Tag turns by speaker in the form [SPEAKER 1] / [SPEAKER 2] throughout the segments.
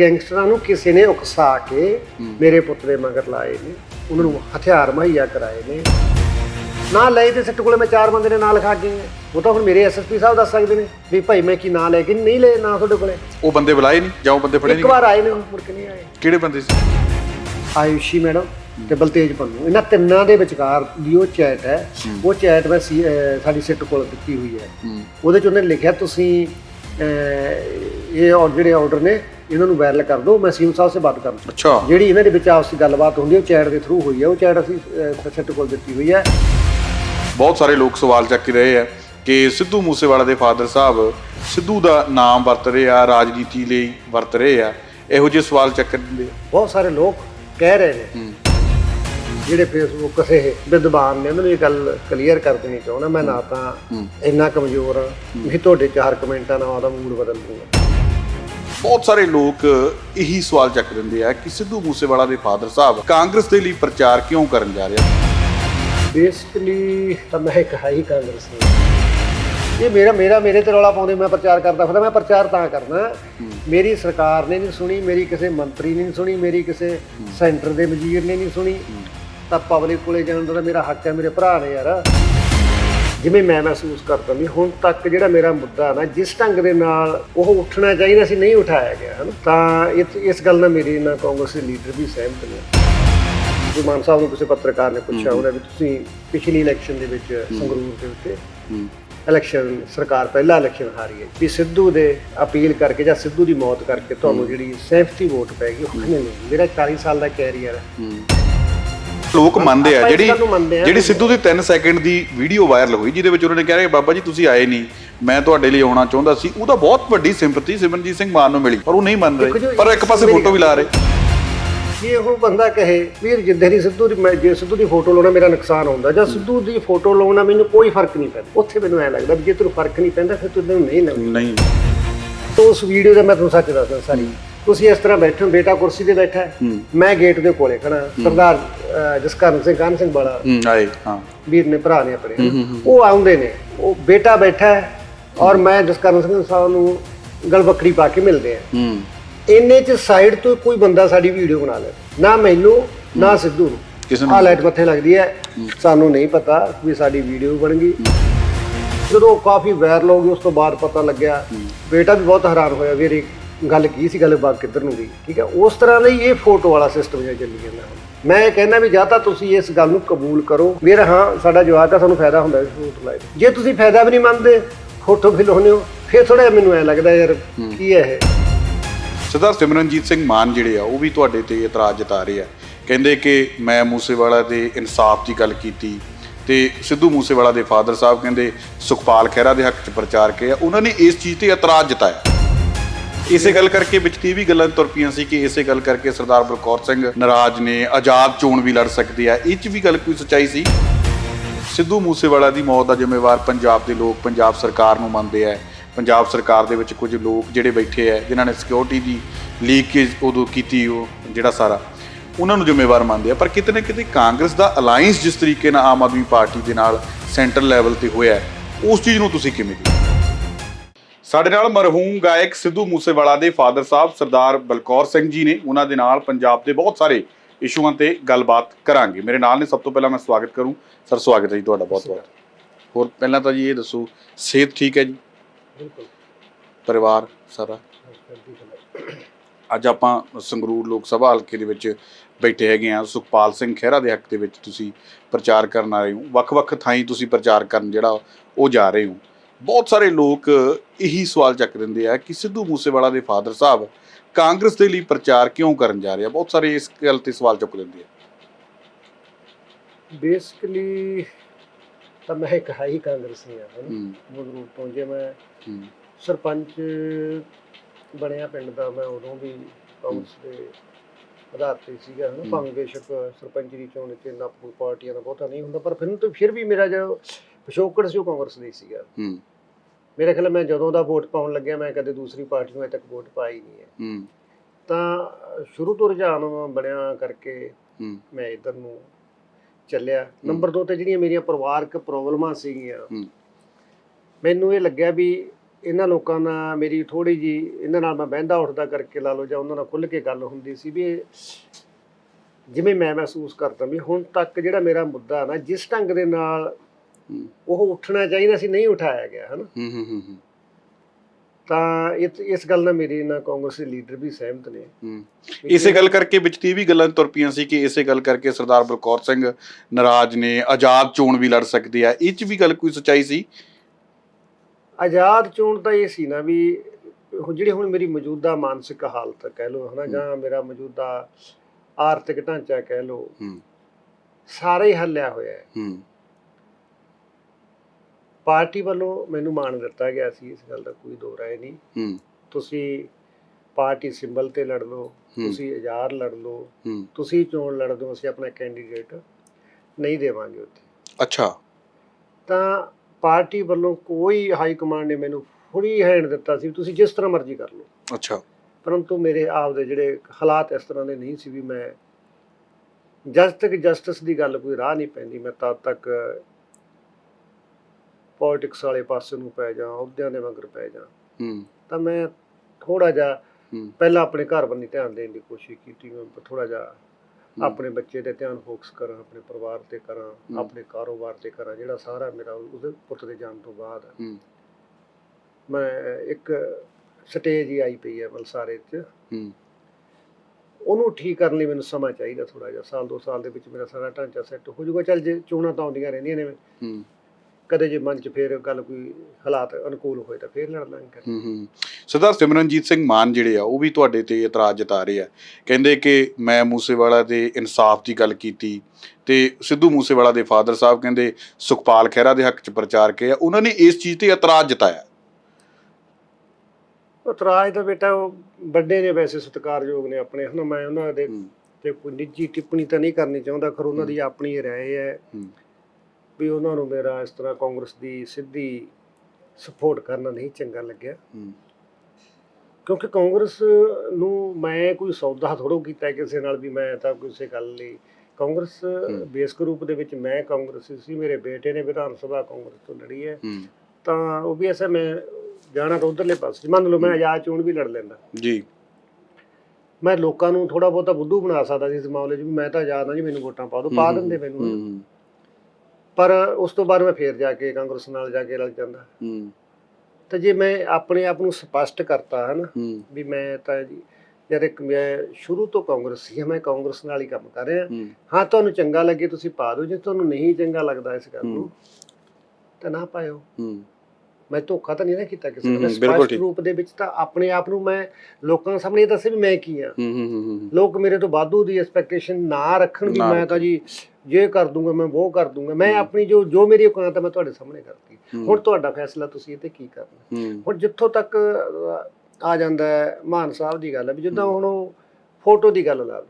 [SPEAKER 1] ਗੈਂਗਸਟਰਾਂ ਨੂੰ ਕਿਸੇ ਨੇ ਉਕਸਾ ਕੇ ਮੇਰੇ ਪੁੱਤ ਦੇ ਮਗਰ ਲਾਏ ਨੇ ਉਹਨਾਂ ਨੂੰ ਹਥਿਆਰ ਮੁਹੱਈਆ ਕਰਾਏ ਨੇ। ਨਾ ਲਏ ਤੇ ਸਿੱਟ ਕੋਲੇ ਮੈਂ ਚਾਰ ਬੰਦੇ ਨੇ ਨਾਲ ਖਾ ਗਏ। ਉਹ ਤਾਂ ਹੁਣ ਮੇਰੇ ਐਸਐਸਪੀ ਸਾਹਿਬ ਦੱਸ ਸਕਦੇ ਨੇ ਵੀ ਭਾਈ ਮੈਂ ਕੀ ਨਾਂ ਲੈ ਕੇ ਨਹੀਂ ਲਏ ਨਾ ਤੁਹਾਡੇ ਕੋਲੇ?
[SPEAKER 2] ਉਹ ਬੰਦੇ ਬੁਲਾਏ ਨਹੀਂ ਜਾਂ ਉਹ ਬੰਦੇ ਫੜੇ
[SPEAKER 1] ਇੱਕ
[SPEAKER 2] ਨਹੀਂ
[SPEAKER 1] ਵਾਰ ਆਏ ਨੇ ਮੁੜ ਕੇ ਨਹੀਂ ਆਏ।
[SPEAKER 2] ਕਿਹੜੇ ਬੰਦੇ ਸੀ?
[SPEAKER 1] ਆਯੁਸ਼ੀ ਮੈਡਮ ਤੇ ਬਲਤੇਜ ਪੰਨੂ। ਇਹਨਾਂ ਤਿੰਨਾਂ ਦੇ ਵਿਚਕਾਰ ਦੀ ਉਹ ਚੈਟ ਹੈ ਉਹ ਚੈਟ ਮੈਂ ਸਾਡੀ ਸਿੱਟ ਕੋਲ ਦਿੱਤੀ ਹੋਈ ਹੈ। ਉਹਦੇ ਚ ਉਹਨੇ ਲਿਖਿਆ ਤੁਸੀਂ ਇਹ ਜਿਹੜੇ ਆਰਡਰ ਨੇ ਇਹਨਾਂ ਨੂੰ ਵਾਇਰਲ ਕਰ ਦਿਓ ਮੈਂ ਸੀਐਮ ਸਾਹਿਬ ਸੇ ਬਾਤ ਕਰੂੰ
[SPEAKER 2] ਅੱਛਾ।
[SPEAKER 1] ਜਿਹੜੀ ਇਹਨਾਂ ਦੇ ਵਿੱਚ ਆਪਸੀ ਗੱਲਬਾਤ ਹੁੰਦੀ ਹੈ ਉਹ ਚੈਟ ਦੇ ਥਰੂ ਹੋਈ ਹੈ ਉਹ ਚੈਟ ਅਸੀਂ ਸਿੱਟ ਕੋਲ ਦਿੱਤੀ ਹੋਈ ਹੈ।
[SPEAKER 2] ਬਹੁਤ ਸਾਰੇ ਲੋਕ ਸਵਾਲ ਚੱਕ ਰਹੇ ਆ ਕਿ ਸਿੱਧੂ ਮੂਸੇਵਾਲਾ ਦੇ ਫਾਦਰ ਸਾਹਿਬ ਸਿੱਧੂ ਦਾ ਨਾਮ ਵਰਤ ਰਹੇ ਆ ਰਾਜਨੀਤੀ ਲਈ ਵਰਤ ਰਹੇ ਆ ਇਹੋ ਜਿਹੇ ਸਵਾਲ ਚੱਕ ਦਿੰਦੇ
[SPEAKER 1] ਬਹੁਤ ਸਾਰੇ ਲੋਕ ਕਹਿ ਰਹੇ ਨੇ। ਜਿਹੜੇ ਫੇਸਬੁੱਕ ਤੇ ਵਿਦਵਾਨ ਨੇ ਉਹਨਾਂ ਨੂੰ ਇਹ ਗੱਲ ਕਲੀਅਰ ਕਰ ਦੇਣੀ ਚਾਹੁੰਦਾ ਮੈਂ ਨਾ ਤਾਂ। ਇੰਨਾ ਕਮਜ਼ੋਰ ਹਾਂ ਵੀ ਤੁਹਾਡੇ ਚਾਰ ਕਮੈਂਟਾਂ ਨਾਲ ਉਹਦਾ ਮੂਡ ਬਦਲ ਦੂੰਗਾ
[SPEAKER 2] ਬਹੁਤ ਸਾਰੇ ਲੋਕ ਇਹੀ ਸਵਾਲ ਚੱਕ ਦਿੰਦੇ ਆ ਕਿ ਸਿੱਧੂ ਮੂਸੇਵਾਲਾ ਦੇ ਫਾਦਰ ਸਾਹਿਬ ਕਾਂਗਰਸ ਦੇ ਲਈ ਪ੍ਰਚਾਰ ਕਿਉਂ ਕਰਨ ਜਾ ਰਹੇ
[SPEAKER 1] ਬੇਸਿਕਲੀ ਤਾਂ ਮੈਂ ਇੱਕ ਹਾਈ ਕਾਂਗਰਸ ਇਹ ਮੇਰਾ ਮੇਰਾ ਮੇਰੇ ਤੇ ਰੌਲਾ ਪਾਉਂਦੇ ਮੈਂ ਪ੍ਰਚਾਰ ਕਰਦਾ ਫਿਰ ਮੈਂ ਪ੍ਰਚਾਰ ਤਾਂ ਕਰਨਾ ਮੇਰੀ ਸਰਕਾਰ ਨੇ ਨਹੀਂ ਸੁਣੀ ਮੇਰੀ ਕਿਸੇ ਮੰਤਰੀ ਨੇ ਨਹੀਂ ਸੁਣੀ ਮੇਰੀ ਕਿਸੇ ਸੈਂਟਰ ਦੇ ਵਜ਼ੀਰ ਨੇ ਨਹੀਂ ਸੁਣੀ। ਤਾਂ ਪਬਲਿਕ ਕੋਲੇ ਜਾਣ ਦਾ ਮੇਰਾ ਹੱਕ ਹੈ ਮੇਰੇ ਭਰਾ ਨੇ ਯਾਰ। ਜਿਵੇਂ ਮੈਂ ਮਹਿਸੂਸ ਕਰਦਾ ਵੀ ਹੁਣ ਤੱਕ ਜਿਹੜਾ ਮੇਰਾ ਮੁੱਦਾ ਨਾ ਜਿਸ ਢੰਗ ਦੇ ਨਾਲ ਉਹ ਉੱਠਣਾ ਚਾਹੀਦਾ ਸੀ ਨਹੀਂ ਉਠਾਇਆ ਗਿਆ ਹਨ? ਤਾਂ ਇਸ ਇਸ ਗੱਲ ਨਾਲ ਮੇਰੀ ਨਾ ਕਾਂਗਰਸ ਦੇ ਲੀਡਰ ਵੀ ਸਹਿਮਤ ਨੇ। ਜੀ ਮਾਨ ਸਾਹਿਬ ਨੂੰ ਕਿਸੇ ਪੱਤਰਕਾਰ ਨੇ ਪੁੱਛਿਆ ਉਹਨੇ ਵੀ ਤੁਸੀਂ ਪਿਛਲੀ ਇਲੈਕਸ਼ਨ ਦੇ ਵਿੱਚ ਸੰਗਰੂਰ ਦੇ ਉੱਤੇ ਇਲੈਕਸ਼ਨ ਸਰਕਾਰ ਪਹਿਲਾ ਇਲੈਕਸ਼ਨ ਹਾਰੀ ਹੈ। ਵੀ ਸਿੱਧੂ ਦੇ ਅਪੀਲ ਕਰਕੇ ਜਾਂ ਸਿੱਧੂ ਦੀ ਮੌਤ ਕਰਕੇ ਤੁਹਾਨੂੰ ਜਿਹੜੀ ਸੈਂਫਟੀ ਵੋਟ ਪੈ ਗਈ ਉਹ ਨਹੀਂ ਮੇਰਾ 40 ਸਾਲ ਦਾ ਕੈਰੀਅਰ ਹੂੰ।
[SPEAKER 2] ਲੋਕ ਮੰਨਦੇ ਆ ਜਿਹੜੀ ਜਿਹੜੀ ਸਿੱਧੂ ਦੀ 3 ਸੈਕਿੰਡ ਦੀ ਵੀਡੀਓ ਵਾਇਰਲ ਹੋਈ ਜਿਹਦੇ ਵਿੱਚ ਉਹਨਾਂ ਨੇ ਕਿਹਾ ਕਿ ਬਾਬਾ ਜੀ ਤੁਸੀਂ ਆਏ ਨਹੀਂ ਮੈਂ ਤੁਹਾਡੇ ਲਈ ਆਉਣਾ ਚਾਹੁੰਦਾ ਸੀ। ਉਹਦਾ ਬਹੁਤ ਵੱਡੀ ਸਿੰਪਥੀ ਸਿਮਰਨਜੀਤ ਸਿੰਘ ਮਾਨ ਨੂੰ ਮਿਲੀ ਪਰ ਉਹ ਨਹੀਂ ਮੰਨ ਰਹੇ ਪਰ ਇੱਕ ਪਾਸੇ ਫੋਟੋ ਵੀ ਲਾ ਰਹੇ।
[SPEAKER 1] ਜੇ ਉਹ ਬੰਦਾ ਕਹੇ ਵੀਰ ਜਿੱਦਾਂ ਦੀ ਸਿੱਧੂ ਦੀ ਮੈਂ ਜੇ ਸਿੱਧੂ ਦੀ ਫੋਟੋ ਲਾਉਣਾ ਮੇਰਾ ਨੁਕਸਾਨ ਹੁੰਦਾ ਜਾਂ ਸਿੱਧੂ ਦੀ ਫੋਟੋ ਲਾਉਣਾ ਮੈਨੂੰ ਕੋਈ ਫ਼ਰਕ ਨਹੀਂ ਪੈਂਦਾ। ਉੱਥੇ ਮੈਨੂੰ ਐ ਲੱਗਦਾ ਵੀ ਜੇ ਤੈਨੂੰ ਫ਼ਰਕ ਨਹੀਂ ਪੈਂਦਾ ਫਿਰ ਤੈਨੂੰ ਨਹੀਂ
[SPEAKER 2] ਨਹੀਂ।
[SPEAKER 1] ਤਾਂ ਉਸ ਵੀਡੀਓ ਦਾ ਮੈਂ ਤੁਹਾਨੂੰ ਸੱਚ ਦੱਸਦਾ ਸਾਰੀ। ਤੁਸੀਂ ਇਸ ਤਰ੍ਹਾਂ ਬੈਠੇ ਹੋ ਬੇਟਾ ਕੁਰਸੀ ਤੇ ਬੈਠਾ ਹੈ। ਮੈਂ ਗੇਟ ਦੇ ਕੋਲੇ ਖੜਾ ਸਰਦਾਰ ਜਸਕਰਨ ਸਿੰਘ ਕਾਨ ਸਿੰਘ ਵਾਲਾ।
[SPEAKER 2] ਹੂੰ ਆਏ ਹਾਂ।
[SPEAKER 1] ਵੀਰ ਨੇ ਭਰਾ ਨੇ ਆਪਣੇ। ਉਹ ਆਉਂਦੇ ਨੇ। ਉਹ ਬੇਟਾ ਬੈਠਾ ਹੈ ਔਰ ਮੈਂ ਜਸਕਰਨ ਸਿੰਘ ਸਾਹਿਬ ਨੂੰ ਗਲਬੱਕੜੀ ਪਾ ਕੇ ਮਿਲਦੇ ਆ ਇੰਨੇ ਚ ਸਾਈਡ ਤੋਂ ਕੋਈ ਬੰਦਾ ਸਾਡੀ ਵੀਡੀਓ ਬਣਾ ਲੈ। ਨਾ ਮੈਨੂੰ ਨਾ ਸਿੱਧੂ ਨੂੰ।
[SPEAKER 2] ਕਿਸੇ
[SPEAKER 1] ਆ
[SPEAKER 2] ਨੂੰ
[SPEAKER 1] ਲਾਈਟ ਮੱਥੇ ਲੱਗਦੀ ਹੈ। ਸਾਨੂੰ ਨਹੀਂ ਪਤਾ ਵੀ ਸਾਡੀ ਵੀਡੀਓ ਬਣ ਗਈ। ਜਦੋਂ ਕਾਫੀ ਵਾਇਰਲ ਹੋ ਗਈ ਉਸ ਤੋਂ ਬਾਅਦ ਪਤਾ ਲੱਗਿਆ। ਬੇਟਾ ਵੀ ਬਹੁਤ ਹੈਰਾਨ ਹੋਇਆ ਵੀ ਇਹ ਗੱਲ ਕੀ ਸੀ ਗੱਲ ਬਾਤ ਕਿੱਧਰ ਨੂੰ ਗਈ? ਠੀਕ ਹੈ ਉਸ ਤਰ੍ਹਾਂ ਦਾ ਹੀ ਇਹ ਫੋਟੋ ਵਾਲਾ ਸਿਸਟਮ ਜਿਹਾ ਚੱਲੀ ਜਾਂਦਾ ਹੁਣ। ਮੈਂ ਇਹ ਕਹਿੰਦਾ ਵੀ ਜਾਂ ਤਾਂ ਤੁਸੀਂ ਇਸ ਗੱਲ ਨੂੰ ਕਬੂਲ ਕਰੋ। ਵੀਰ ਹਾਂ ਸਾਡਾ ਜਵਾਬ ਆ ਸਾਨੂੰ ਫਾਇਦਾ ਹੁੰਦਾ ਇਸ ਫੋਟੋ ਲਾਏ। ਜੇ ਤੁਸੀਂ ਫਾਇਦਾ ਵੀ ਨਹੀਂ ਮੰਨਦੇ ਫੋਟੋ ਵੀ ਲਾਉਂਦੇ ਹੋ ਫਿਰ ਥੋੜਾ ਮੈਨੂੰ ਐ ਲੱਗਦਾ ਯਾਰ ਕੀ ਹੈ ਇਹ?
[SPEAKER 2] ਸਰਦਾਰ ਸਿਮਰਨਜੀਤ ਸਿੰਘ ਮਾਨ ਜਿਹੜੇ ਆ ਉਹ ਵੀ ਤੁਹਾਡੇ ਤੇ ਇਤਰਾਜ਼ ਜਤਾ ਰਹੇ ਆ। ਕਹਿੰਦੇ ਕਿ ਮੈਂ ਮੂਸੇਵਾਲਾ ਦੇ ਇਨਸਾਫ ਦੀ ਗੱਲ ਕੀਤੀ ਤੇ ਸਿੱਧੂ ਮੂਸੇਵਾਲਾ ਦੇ ਫਾਦਰ ਸਾਹਿਬ ਕਹਿੰਦੇ ਸੁਖਪਾਲ ਖਹਿਰਾ ਦੇ ਹੱਕ 'ਚ ਪ੍ਰਚਾਰ ਕੀਤਾ ਉਹਨਾਂ ਨੇ ਇਸ ਚੀਜ਼ ਤੇ ਇਤਰਾਜ਼ ਜਤਾਇਆ। ਇਸੇ ਗੱਲ ਕਰਕੇ ਵਿੱਚ ਕੀ ਵੀ ਗੱਲਾਂ ਤੁਰ ਪਈਆਂ ਸੀ ਕਿ ਇਸੇ ਗੱਲ ਕਰਕੇ ਸਰਦਾਰ ਬਲਕੌਰ ਸਿੰਘ ਨਾਰਾਜ਼ ਨੇ ਆਜ਼ਾਦ ਚੋਣ ਵੀ ਲੜ ਸਕਦੇ ਆ ਇਹ 'ਚ ਵੀ ਗੱਲ ਕੋਈ ਸੱਚਾਈ ਸੀ? ਸਿੱਧੂ ਮੂਸੇਵਾਲਾ ਦੀ ਮੌਤ ਦਾ ਜ਼ਿੰਮੇਵਾਰ ਪੰਜਾਬ ਦੇ ਲੋਕ, ਪੰਜਾਬ ਸਰਕਾਰ ਨੂੰ ਮੰਨਦੇ ਆ। ਪੰਜਾਬ ਸਰਕਾਰ ਦੇ ਵਿੱਚ ਕੁਝ ਲੋਕ ਜਿਹੜੇ ਬੈਠੇ ਆ, ਜਿਨ੍ਹਾਂ ਨੇ ਸਿਕਿਉਰਿਟੀ ਦੀ ਲੀਕੇਜ ਉਦੋਂ ਕੀਤੀ ਉਹ, ਜਿਹੜਾ ਸਾਰਾ, ਉਹਨਾਂ ਨੂੰ ਜ਼ਿੰਮੇਵਾਰ ਮੰਨਦੇ ਆ। ਪਰ ਕਿਤੇ ਨਾ ਕਿਤੇ ਕਾਂਗਰਸ ਦਾ ਅਲਾਈਅੰਸ ਜਿਸ ਤਰੀਕੇ ਨਾਲ ਆਮ ਆਦਮੀ ਪਾਰਟੀ ਦੇ ਨਾਲ ਸੈਂਟਰ ਲੈਵਲ ਤੇ ਹੋਇਆ, ਉਸ ਚੀਜ਼ ਨੂੰ ਤੁਸੀਂ ਕਿਵੇਂ ਦੇਖਦੇ? ਸਾਡੇ ਨਾਲ ਮਰਹੂਮ ਗਾਇਕ ਸਿੱਧੂ ਮੂਸੇਵਾਲਾ ਦੇ ਫਾਦਰ ਸਾਹਿਬ ਸਰਦਾਰ ਬਲਕੌਰ ਸਿੰਘ ਜੀ ਨੇ। ਉਹਨਾਂ ਦੇ ਨਾਲ ਪੰਜਾਬ ਦੇ ਬਹੁਤ ਸਾਰੇ ਇਸ਼ੂਆਂ ਤੇ ਗੱਲਬਾਤ ਕਰਾਂਗੇ। ਮੇਰੇ ਨਾਲ ਨੇ ਸਭ ਤੋਂ ਪਹਿਲਾਂ ਮੈਂ ਸਵਾਗਤ ਕਰੂੰ। ਸਰ ਸਵਾਗਤ ਹੈ ਜੀ ਤੁਹਾਡਾ ਬਹੁਤ ਬਹੁਤ। ਹੋਰ ਪਹਿਲਾਂ ਤਾਂ ਜੀ ਇਹ ਦੱਸੋ ਸਿਹਤ ਠੀਕ ਹੈ ਜੀ?
[SPEAKER 1] ਬਿਲਕੁਲ।
[SPEAKER 2] ਪਰਿਵਾਰ ਸਾਰਾ? ਅੱਜ ਆਪਾਂ ਸੰਗਰੂਰ ਲੋਕ ਸਭਾ ਹਲਕੇ ਦੇ ਵਿੱਚ ਬੈਠੇ ਹੈਗੇ ਆ ਸੁਖਪਾਲ ਸਿੰਘ ਖਹਿਰਾ ਦੇ ਹੱਕ ਦੇ ਵਿੱਚ ਤੁਸੀਂ ਪ੍ਰਚਾਰ ਕਰਨ ਆ ਰਹੇ ਹੋ। ਵੱਖ-ਵੱਖ ਥਾਈਂ ਤੁਸੀਂ ਪ੍ਰਚਾਰ ਕਰਨ ਜਿਹੜਾ ਉਹ ਜਾ ਰਹੇ ਹੋ। ਬਹੁਤ ਸਾਰੇ ਲੋਕ ਇਹੀ ਸਵਾਲ ਚੱਕ ਦਿੰਦੇ ਆ ਕਿ ਸਿੱਧੂ ਮੂਸੇਵਾਲਾ ਦੇ ਫਾਦਰ ਸਾਹਿਬ ਕਾਂਗਰਸ ਦੇ ਲਈ ਪ੍ਰਚਾਰ ਕਿਉਂ ਕਰਨ ਜਾ ਰਹੇ ਆ? ਬਹੁਤ ਸਾਰੇ ਇਸ ਗੱਲ ਤੇ ਸਵਾਲ ਚੁੱਕ ਦਿੰਦੇ ਆ।
[SPEAKER 1] ਬੇਸਿਕਲੀ ਤਾਂ ਮੈਂ ਇੱਕ ਕਾਂਗਰਸੀ ਹਾਂ
[SPEAKER 2] ਹੂੰ।
[SPEAKER 1] ਮੂਲ ਰੂਪ ਤੋਂ ਜੇ ਮੈਂ
[SPEAKER 2] ਹੂੰ।
[SPEAKER 1] ਸਰਪੰਚ ਬਣਿਆ ਪਿੰਡ ਦਾ ਮੈਂ ਉਦੋਂ ਵੀ ਕਾਂਗਰਸ ਦੇ ਆਧਾਰ ਤੇ ਸੀਗਾ ਹਨਾ। ਭਾਵੇਂ ਬੇਸ਼ੱਕ ਸਰਪੰਚ ਦੀ ਚੋਣ ਇੰਨਾ ਕੋਈ ਪਾਰਟੀਆਂ ਦਾ ਬਹੁਤਾ ਨਹੀਂ ਹੁੰਦਾ ਪਰ ਫਿਰ ਤਾਂ ਫਿਰ ਵੀ ਮੇਰਾ ਜੋ ਪਿਛੋਕੜ ਸੀ ਉਹ ਕਾਂਗਰਸ ਦੀ ਸੀਗਾ।
[SPEAKER 2] ਹੂੰ।
[SPEAKER 1] ਮੇਰੇ ਖਿਆਲ ਮੈਂ ਜਦੋਂ ਦਾ ਵੋਟ ਪਾਉਣ ਲੱਗਿਆ ਮੈਂ ਕਦੇ ਦੂਸਰੀ ਪਾਰਟੀ ਨੂੰ ਅਜੇ ਤੱਕ ਵੋਟ ਪਾਈ ਨਹੀਂ ਹੈ।
[SPEAKER 2] ਹੂੰ।
[SPEAKER 1] ਤਾਂ ਸ਼ੁਰੂ ਤੋਂ ਰੁਝਾਨ ਬਣਿਆ ਕਰਕੇ
[SPEAKER 2] ਹੂੰ।
[SPEAKER 1] ਮੈਂ ਇਧਰ ਨੂੰ ਚੱਲਿਆ। ਨੰਬਰ 2 ਤੇ ਜਿਹੜੀਆਂ ਮੇਰੀਆਂ ਪਰਿਵਾਰਕ ਪ੍ਰੋਬਲਮਾਂ ਸੀਗੀਆਂ
[SPEAKER 2] ਹੂੰ।
[SPEAKER 1] ਮੈਨੂੰ ਇਹ ਲੱਗਿਆ ਵੀ ਇਹਨਾਂ ਲੋਕਾਂ ਨਾਲ ਮੇਰੀ ਥੋੜੀ ਜੀ ਇਹਨਾਂ ਨਾਲ ਮੈਂ ਬਹਿੰਦਾ ਉੱਠਦਾ ਕਰਕੇ ਲਾ ਲਓ ਜਾਂ ਉਹਨਾਂ ਨਾਲ ਖੁੱਲ ਕੇ ਗੱਲ ਹੁੰਦੀ ਸੀ ਵੀ ਜਿਵੇਂ ਮੈਂ ਮਹਿਸੂਸ ਕਰਦਾ ਵੀ ਹੁਣ ਤੱਕ ਜਿਹੜਾ ਮੇਰਾ ਮੁੱਦਾ ਨਾ ਜਿਸ ਢੰਗ ਦੇ ਨਾਲ ਉਹ ਉੱਠਣਾ ਚਾਹੀਦਾ ਸੀ ਨਹੀਂ ਉਠਾਇਆ ਗਿਆ ਹਨਾ?
[SPEAKER 2] ਹੂੰ ਹੂੰ ਹੂੰ, ਹੂੰ।
[SPEAKER 1] ਤਾਂ ਇਸ ਇਸ ਗੱਲ ਨਾਲ ਮੇਰੇ ਨਾਲ ਕਾਂਗਰਸ ਦੇ ਲੀਡਰ ਵੀ ਸਹਿਮਤ ਨੇ।
[SPEAKER 2] ਇਸੇ ਗੱਲ ਕਰਕੇ ਵਿੱਚ ਦੀ ਇਹ ਵੀ ਗੱਲਾਂ ਤੁਰ ਪਈਆਂ ਸੀ ਕਿ ਇਸੇ ਗੱਲ ਕਰਕੇ ਸਰਦਾਰ ਬਲਕੌਰ ਸਿੰਘ ਨਾਰਾਜ਼ ਨੇ ਆਜ਼ਾਦ ਚੋਣ ਵੀ ਲੜ ਸਕਦੇ ਆ। ਇਹ ਚ ਵੀ ਗੱਲ ਕੋਈ ਸੱਚਾਈ ਸੀ?
[SPEAKER 1] ਆਜ਼ਾਦ ਚੋਣ ਤਾਂ ਇਹ ਸੀ ਨਾ ਵੀ ਹੁਣ ਜਿਹੜੀ ਹੁਣ ਮੇਰੀ ਮੌਜੂਦਾ ਮਾਨਸਿਕ ਹਾਲਤ ਕਹਿ ਲਓ ਹਨਾ ਜਾਂ ਮੇਰਾ ਮੌਜੂਦਾ ਆਰਥਿਕ ਢਾਂਚਾ ਕਹਿ ਲਓ
[SPEAKER 2] ਹੂੰ।
[SPEAKER 1] ਸਾਰਾ ਹੱਲਿਆ ਹੋਇਆ ਹੈ।
[SPEAKER 2] ਹੂੰ।
[SPEAKER 1] ਪਾਰਟੀ ਵੱਲੋਂ ਮੈਨੂੰ ਮਾਣ ਦਿੱਤਾ ਗਿਆ ਸੀ ਇਸ ਗੱਲ ਦਾ ਕੋਈ ਦੋ ਰਾਏ ਨਹੀਂ।
[SPEAKER 2] ਹੂੰ।
[SPEAKER 1] ਤੁਸੀਂ ਪਾਰਟੀ ਸਿੰਬਲ ਤੇ ਲੜ ਲਓ। ਤੁਸੀਂ ਆਜ਼ਾਦ ਲੜ ਲਓ ਤੁਸੀਂ ਚੋਣ ਲੜ ਦਿਓ ਅਸੀਂ ਆਪਣਾ ਕੈਂਡੀਡੇਟ ਨਹੀਂ ਦੇਵਾਂਗੇ ਉੱਥੇ।
[SPEAKER 2] ਅੱਛਾ।
[SPEAKER 1] ਤਾਂ ਪਾਰਟੀ ਵੱਲੋਂ ਕੋਈ ਹਾਈ ਕਮਾਂਡ ਨੇ ਮੈਨੂੰ ਫੁੱਲੀ ਹੈਂਡ ਦਿੱਤਾ ਸੀ ਤੁਸੀਂ ਜਿਸ ਤਰ੍ਹਾਂ ਮਰਜ਼ੀ ਕਰ ਲਓ।
[SPEAKER 2] ਅੱਛਾ।
[SPEAKER 1] ਪਰੰਤੂ ਮੇਰੇ ਆਪ ਦੇ ਜਿਹੜੇ ਹਾਲਾਤ ਇਸ ਤਰ੍ਹਾਂ ਦੇ ਨਹੀਂ ਸੀ ਵੀ ਮੈਂ ਜਦ ਤੱਕ ਜਸਟਿਸ ਦੀ ਗੱਲ ਕੋਈ ਰਾਹ ਨਹੀਂ ਪੈਂਦੀ ਮੈਂ ਤਦ ਤੱਕ ਪੋਲਿਟਿਕਸ ਵਾਲੇ ਪਾਸੇ ਨੂੰ ਪੈ ਜਾ ਅਹੁਦਿਆਂ ਦੇ ਮਗਰ ਪੈ ਜਾ
[SPEAKER 2] ਹੂੰ।
[SPEAKER 1] ਤਾਂ ਮੈਂ ਥੋੜਾ ਜਿਹਾ ਪਹਿਲਾਂ ਆਪਣੇ ਘਰ ਬੰਨੀ ਧਿਆਨ ਦੇਣ ਦੀ ਕੋਸ਼ਿਸ਼ ਕੀਤੀ ਮੈਂ ਥੋੜਾ ਜਿਹਾ। ਆਪਣੇ ਬੱਚੇ ਤੇ ਧਿਆਨ ਫੋਕਸ ਕਰਾਂ ਆਪਣੇ ਪਰਿਵਾਰ ਤੇ ਕਰਾਂ। ਆਪਣੇ ਕਾਰੋਬਾਰ ਤੇ ਕਰਾਂ ਜਿਹੜਾ ਸਾਰਾ ਮੇਰਾ ਉਹਦੇ ਪੁੱਤ ਦੇ ਜਾਣ ਤੋਂ ਬਾਅਦ
[SPEAKER 2] ਹੂੰ।
[SPEAKER 1] ਮੈਂ ਇੱਕ ਸਟੇਜ ਹੀ ਆਈ ਪਈ ਹੈ ਬਲਸਾਰੇ 'ਚ।
[SPEAKER 2] ਹੂੰ।
[SPEAKER 1] ਉਹਨੂੰ ਠੀਕ ਕਰਨ ਲਈ ਮੈਨੂੰ ਸਮਾਂ ਚਾਹੀਦਾ ਥੋੜਾ ਜਿਹਾ ਸਾਲ ਦੋ ਸਾਲ ਦੇ ਵਿੱਚ ਮੇਰਾ ਸਾਰਾ ਢਾਂਚਾ ਸੈੱਟ ਹੋ ਜਾਊਗਾ। ਚੱਲ ਜੇ ਚੋਣਾਂ ਤਾਂ ਆਉਂਦੀਆਂ ਰਹਿੰਦੀਆਂ ਨੇ
[SPEAKER 2] ਹੂੰ।
[SPEAKER 1] ਕਦੇ ਜੇ ਮਨ 'ਚ ਫੇਰ ਗੱਲ ਕੋਈ ਹਾਲਾਤ ਅਨੁਕੂਲ ਹੋਏ ਤਾਂ ਫੇਰ ਲੜ ਲਾਂਗੇ
[SPEAKER 2] ਹੂੰ ਹੂੰ। ਸਰਦਾਰ ਸਿਮਰਨਜੀਤ ਸਿੰਘ ਮਾਨ ਜਿਹੜੇ ਆ ਉਹ ਵੀ ਤੁਹਾਡੇ ਤੇ ਇਤਰਾਜ਼ ਜਤਾ ਰਹੇ ਆ। ਕਹਿੰਦੇ ਕਿ ਮੈਂ ਮੂਸੇਵਾਲਾ ਦੇ ਇਨਸਾਫ ਦੀ ਗੱਲ ਕੀਤੀ ਤੇ ਸਿੱਧੂ ਮੂਸੇਵਾਲਾ ਦੇ ਫਾਦਰ ਸਾਹਿਬ ਕਹਿੰਦੇ ਸੁਖਪਾਲ ਖਹਿਰਾ ਦੇ ਹੱਕ 'ਚ ਪ੍ਰਚਾਰ ਕੀਤਾ ਉਹਨਾਂ ਨੇ ਇਸ ਚੀਜ਼ ਤੇ ਇਤਰਾਜ਼ ਜਤਾਇਆ।
[SPEAKER 1] ਉਹ ਤਰਾਜ ਦਾ ਬੇਟਾ ਉਹ ਵੱਡੇ ਨੇ ਵੈਸੇ ਸਤਿਕਾਰਯੋਗ ਨੇ ਆਪਣੇ ਹਨਾ ਮੈਂ ਉਹਨਾਂ ਦੇ ਤੇ ਕੋਈ ਨਿੱਜੀ ਟਿੱਪਣੀ ਤਾਂ ਨਹੀਂ ਕਰਨੀ ਚਾਹੁੰਦਾ ਖਰ ਉਹਨਾਂ ਦੀ ਆਪਣੀ ਰਾਏ ਹੂੰ। ਵੀ ਉਹਨਾਂ ਨੂੰ ਮੇਰਾ ਇਸ ਤਰ੍ਹਾਂ ਕਾਂਗਰਸ ਦੀ ਸਿੱਧੀ ਸਪੋਰਟ ਕਰਨਾ ਨਹੀਂ ਚੰਗਾ ਲੱਗਿਆ। ਕਿਉਂਕਿ ਕਾਂਗਰਸ ਨੂੰ ਮੈਂ ਕੋਈ ਸੌਦਾ ਥੋੜੋ ਕੀਤਾ ਕਿਸੇ ਨਾਲ ਵੀ ਮੈਂ ਤਾਂ ਕਿਸੇ ਗੱਲ ਲਈ। ਕਾਂਗਰਸ ਬੇਸਕ ਰੂਪ ਦੇ ਵਿੱਚ ਮੈਂ ਕਾਂਗਰਸੀ ਸੀ ਮੇਰੇ ਬੇਟੇ ਨੇ ਵਿਧਾਨ ਸਭਾ ਕਾਂਗਰਸ ਤੋਂ ਲੜੀ ਹੈ। ਤਾਂ ਉਹ ਵੀ ਐਸਾ ਮੈਂ ਜਾਣਾ ਤਾਂ ਉਧਰਲੇ ਪਾਸੇ ਮੰਨ ਲਓ ਮੈਂ ਆਜ਼ਾਦ ਚੋਣ ਵੀ ਲੜ ਲੈਂਦਾ।
[SPEAKER 2] ਜੀ।
[SPEAKER 1] ਮੈਂ ਲੋਕਾਂ ਨੂੰ ਥੋੜਾ ਬਹੁਤਾ ਬੁੱਧੂ ਬਣਾ ਸਕਦਾ ਸੀ ਇਸ ਮਾਮਲੇ 'ਚ ਵੀ ਮੈਂ ਤਾਂ ਆਜ਼ਾਦ ਹਾਂ ਜੀ ਮੈਨੂੰ ਵੋਟਾਂ ਪਾ ਦਿਓ ਪਾ ਦਿੰਦੇ ਮੈਨੂੰ ਪਰ ਉਸ ਤੋਂ ਬਾਅਦ ਮੈਂ ਫੇਰ ਜਾ ਕੇ ਕਾਂਗਰਸ ਨਾਲ ਜਾ ਕੇ ਰਲ ਜਾਂਦਾ।
[SPEAKER 2] ਹੂੰ।
[SPEAKER 1] ਤੇ ਜੇ ਮੈਂ ਆਪਣੇ ਆਪ ਨੂੰ ਸਪਸ਼ਟ ਕਰਤਾ ਹਨਾ ਵੀ ਮੈਂ ਤਾਂ ਜੀ ਜਦ ਇੱਕ ਮੈਂ ਸ਼ੁਰੂ ਤੋਂ ਕਾਂਗਰਸੀ ਹਾਂ ਮੈਂ ਕਾਂਗਰਸ ਨਾਲ ਹੀ ਕੰਮ ਕਰ ਰਿਹਾ।
[SPEAKER 2] ਹੂੰ।
[SPEAKER 1] ਤੁਹਾਨੂੰ ਚੰਗਾ ਲੱਗੇ ਤੁਸੀਂ ਪਾ ਦਿਓ ਜੇ ਤੁਹਾਨੂੰ ਨਹੀਂ ਚੰਗਾ ਲੱਗਦਾ ਇਸ ਗੱਲ ਨੂੰ। ਤਾਂ ਨਾ ਪਾਇਓ।
[SPEAKER 2] ਹੂੰ।
[SPEAKER 1] ਮੈਂ ਧੋਖਾ ਤਾਂ ਨਹੀਂ ਨਾ ਕੀਤਾ ਕਿਸੇ
[SPEAKER 2] ਹੂੰ,
[SPEAKER 1] ਨੂੰ ਮੈਂ
[SPEAKER 2] ਹੂੰ, ਬਿਲਕੁਲ
[SPEAKER 1] ਸਪਸ਼ਟ। ਰੂਪ ਦੇ ਵਿੱਚ ਤਾਂ ਆਪਣੇ ਆਪ ਨੂੰ ਮੈਂ ਲੋਕਾਂ ਸਾਹਮਣੇ ਇਹ ਦੱਸੇ ਵੀ ਮੈਂ ਕੀ ਆ। ਲੋਕ ਮੇਰੇ ਤੋਂ ਵਾਧੂ ਦੀ ਐਕਸਪੈਕਟੇਸ਼ਨ ਨਾ ਰੱਖਣ ਵੀ ਮੈਂ ਤਾਂ ਜੀ ਜੇ ਕਰ ਦੂੰਗਾ ਮੈਂ ਉਹ ਕਰ ਦੂੰਗਾ। ਮੈਂ ਆਪਣੀ ਜੋ ਜੋ ਮੇਰੀ ਔਕਾਤ ਹੈ ਮੈਂ ਤੁਹਾਡੇ ਸਾਹਮਣੇ ਕਰਤੀ। ਹੁਣ ਤੁਹਾਡਾ ਫੈਸਲਾ ਤੁਸੀਂ ਇਹ ਤੇ ਕੀ ਕਰਨਾ? ਹੁਣ ਜਿੱਥੋਂ ਤੱਕ ਆ ਜਾਂਦਾ ਹੈ ਮਾਨ ਸਾਹਿਬ ਦੀ ਗੱਲ ਹੈ ਵੀ ਜਿੱਦਾਂ ਹੁਣ ਉਹ ਫੋਟੋ ਦੀ ਗੱਲ ਲਾ ਲਓ।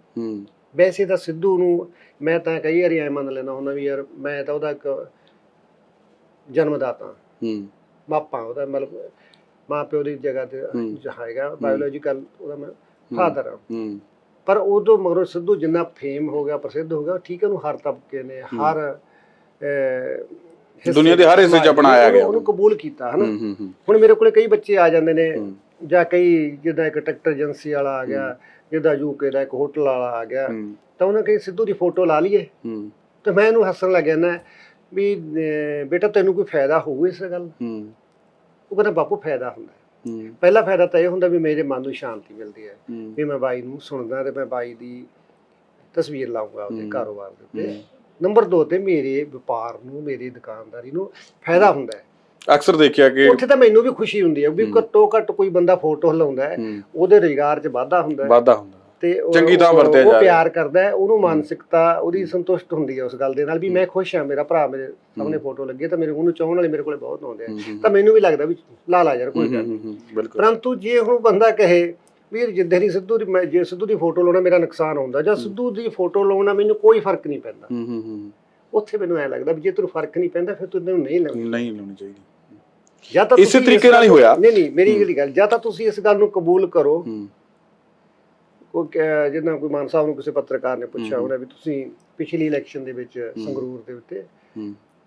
[SPEAKER 1] ਵੈਸੇ ਤਾਂ ਸਿੱਧੂ ਨੂੰ ਮੈਂ ਤਾਂ ਕਈ ਵਾਰੀ ਐ ਮੰਨ ਲੈਣਾ ਹੁੰਦਾ ਵੀ ਯਾਰ ਮੈਂ ਤਾਂ ਉਹਦਾ ਇੱਕ ਜਨਮਦਾਤਾ।
[SPEAKER 2] ਹੂੰ।
[SPEAKER 1] ਮਾਪਾ ਉਹਦਾ ਮਤਲਬ ਮਾਂ ਪਿਓ ਦੀ ਜਗ੍ਹਾ ਤੇ। ਹੈਗਾ ਬਾਇਓਲੋਜੀਕਲ ਉਹਦਾ ਮੈਂ ਫਾਦਰ ਹਾਂ।
[SPEAKER 2] ਹੂੰ।
[SPEAKER 1] ਪਰ ਉਦੋਂ ਮਗਰੋਂ ਸਿੱਧੂ ਜਿੰਨਾ ਫੇਮ ਹੋ ਗਿਆ ਪ੍ਰਸਿੱਧ ਹੋ ਗਿਆ ਠੀਕ ਹੈ ਉਹਨੂੰ ਹਰ ਤਬਕੇ ਨੇ ਹਰ
[SPEAKER 2] ਦੁਨੀਆ ਦੇ ਹਰ ਹਿੱਸੇ 'ਚ ਅਪਣਾਇਆ ਗਿਆ
[SPEAKER 1] ਉਹਨੂੰ ਕਬੂਲ ਕੀਤਾ ਹਨਾ? ਹੁਣ ਮੇਰੇ ਕੋਲੇ ਕਈ ਬੱਚੇ ਆ ਜਾਂਦੇ ਨੇ। ਜਾਂ ਕਈ ਜਿੱਦਾਂ ਇੱਕ ਟਰੈਕਟਰ ਏਜੰਸੀ ਵਾਲਾ ਆ ਗਿਆ ਜਿੱਦਾਂ ਯੂਕੇ ਦਾ ਇੱਕ ਹੋਟਲ ਵਾਲਾ ਆ ਗਿਆ ਤਾਂ ਉਹਨਾਂ ਕਹੀ ਸਿੱਧੂ ਦੀ ਫੋਟੋ ਲਾ ਲਈਏ। ਤੇ ਮੈਂ ਇਹਨੂੰ ਹੱਸਣ ਲੱਗ ਜਾਂਦਾ ਵੀ ਬੇਟਾ ਤੈਨੂੰ ਕੋਈ ਫਾਇਦਾ ਹੋਊ ਇਸ ਗੱਲ? ਉਹ ਕਹਿੰਦਾ ਬਾਪੂ ਫਾਇਦਾ ਹੁੰਦਾ। ਪਹਿਲਾ ਫਾਇਦਾ ਤਾਂ ਇਹ ਹੁੰਦਾ ਵੀ ਮੇਰੇ ਮਨ ਨੂੰ ਸ਼ਾਂਤੀ ਮਿਲਦੀ ਹੈ। ਵੀ ਮੈਂ ਬਾਈ ਨੂੰ ਸੁਣਦਾ ਤੇ ਮੈਂ ਬਾਈ ਦੀ ਤਸਵੀਰ ਲਾਉਂਗਾ ਉਹਦੇ। ਕਾਰੋਬਾਰ ਦੇ ਉੱਤੇ। ਨੰਬਰ 2 ਤੇ ਮੇਰੇ ਵਪਾਰ ਨੂੰ ਮੇਰੀ ਦੁਕਾਨਦਾਰੀ ਨੂੰ ਫਾਇਦਾ ਹੁੰਦਾ ਹੈ।
[SPEAKER 2] ਅਕਸਰ ਦੇਖਿਆ ਕਿ
[SPEAKER 1] ਉੱਥੇ ਤਾਂ ਮੈਨੂੰ ਵੀ ਖੁਸ਼ੀ ਹੁੰਦੀ ਹੈ ਵੀ। ਘੱਟੋ ਘੱਟ ਕੋਈ ਬੰਦਾ ਫੋਟੋ ਹਲਾਉਂਦਾ ਹੈ
[SPEAKER 2] ਹੂੰ।
[SPEAKER 1] ਉਹਦੇ ਰੁਜ਼ਗਾਰ 'ਚ ਵਾਧਾ ਹੁੰਦਾ ਹੈ।
[SPEAKER 2] ਵਾਧਾ ਹੁੰਦਾ
[SPEAKER 1] ਤੇ ਉਹ-
[SPEAKER 2] ਚੰਗੀ
[SPEAKER 1] ਉਹ-
[SPEAKER 2] ਵਰਤਿਆ ਜਾ
[SPEAKER 1] ਉਹ
[SPEAKER 2] ਰਿਹਾ।
[SPEAKER 1] ਪਿਆਰ ਕਰਦਾ ਹੈ ਉਹਨੂੰ ਮਾਨਸਿਕਤਾ ਉਹਦੀ ਸੰਤੁਸ਼ਟ ਹੁੰਦੀ ਹੈ ਉਸ ਗੱਲ ਦੇ ਨਾਲ ਵੀ ਮੈਂ ਖੁਸ਼ ਹਾਂ ਮੇਰਾ ਭਰਾ ਮੇਰੇ ਸਾਹਮਣੇ ਫੋਟੋ ਲੱਗੀ ਤਾਂ ਮੇਰੇ ਉਹਨੂੰ ਚਾਹਣ ਵਾਲੇ ਮੇਰੇ ਕੋਲੇ ਬਹੁਤ ਆਉਂਦੇ ਆ। ਤਾਂ ਮੈਨੂੰ ਵੀ ਲੱਗਦਾ ਵੀ ਲਾ ਲਾ ਯਾਰ ਕੋਈ ਗੱਲ ਨਹੀਂ।
[SPEAKER 2] ਬਿਲਕੁਲ।
[SPEAKER 1] ਪਰੰਤੂ ਜੇ ਹੁਣ ਬੰਦਾ ਕਹੇ ਵੀ ਜਿੱਦਾਂ ਦੀ ਸਿੱਧੂ ਦੀ ਮੈਂ ਜੇ ਸਿੱਧੂ ਦੀ ਫੋਟੋ ਲਾਉਣਾ ਮੇਰਾ ਨੁਕਸਾਨ ਹੁੰਦਾ ਜਾਂ ਸਿੱਧੂ ਦੀ ਫੋਟੋ ਲਾਉਣਾ ਮੈਨੂੰ ਕੋਈ ਫ਼ਰਕ ਨਹੀਂ ਪੈਂਦਾ।
[SPEAKER 2] ਹੂੰ ਹੂੰ ਹੂੰ।
[SPEAKER 1] ਉੱਥੇ ਮੈਨੂੰ ਐ ਲੱਗਦਾ ਵੀ ਜੇ ਤੈਨੂੰ ਫ਼ਰਕ ਨਹੀਂ ਪੈਂਦਾ ਫਿਰ ਤੂੰ ਇਹਨੂੰ ਨਹੀਂ ਲਾਉਣੀ।
[SPEAKER 2] ਨਹੀਂ ਲਾਉਣੀ ਚਾਹੀਦੀ।
[SPEAKER 1] ਜਾਂ ਤਾਂ
[SPEAKER 2] ਇਸੇ
[SPEAKER 1] ਤੁਸੀਂ ਇਸ
[SPEAKER 2] ਤਰੀਕੇ ਨਾਲ ਹੀ ਹੋਇਆ।
[SPEAKER 1] ਨਹੀਂ ਨਹੀਂ ਮੇਰੀ ਜਿਹੜੀ ਗੱਲ ਜਾਂ ਤਾਂ ਤੁਸੀਂ ਇਸ ਗੱਲ ਨੂੰ ਕਬੂਲ ਕਰੋ
[SPEAKER 2] ਹੂੰ।
[SPEAKER 1] ਕਹਿ- ਜਿੱਦਾਂ ਕੋਈ ਮਾਨ ਸਾਹਿਬ ਨੂੰ ਕਿਸੇ ਪੱਤਰਕਾਰ ਨੇ ਪੁੱਛਿਆ। ਹੋਣਾ ਵੀ ਤੁਸੀਂ ਪਿਛਲੀ ਇਲੈਕਸ਼ਨ ਦੇ ਵਿੱਚ ਸੰਗਰੂਰ ਦੇ ਉੱਤੇ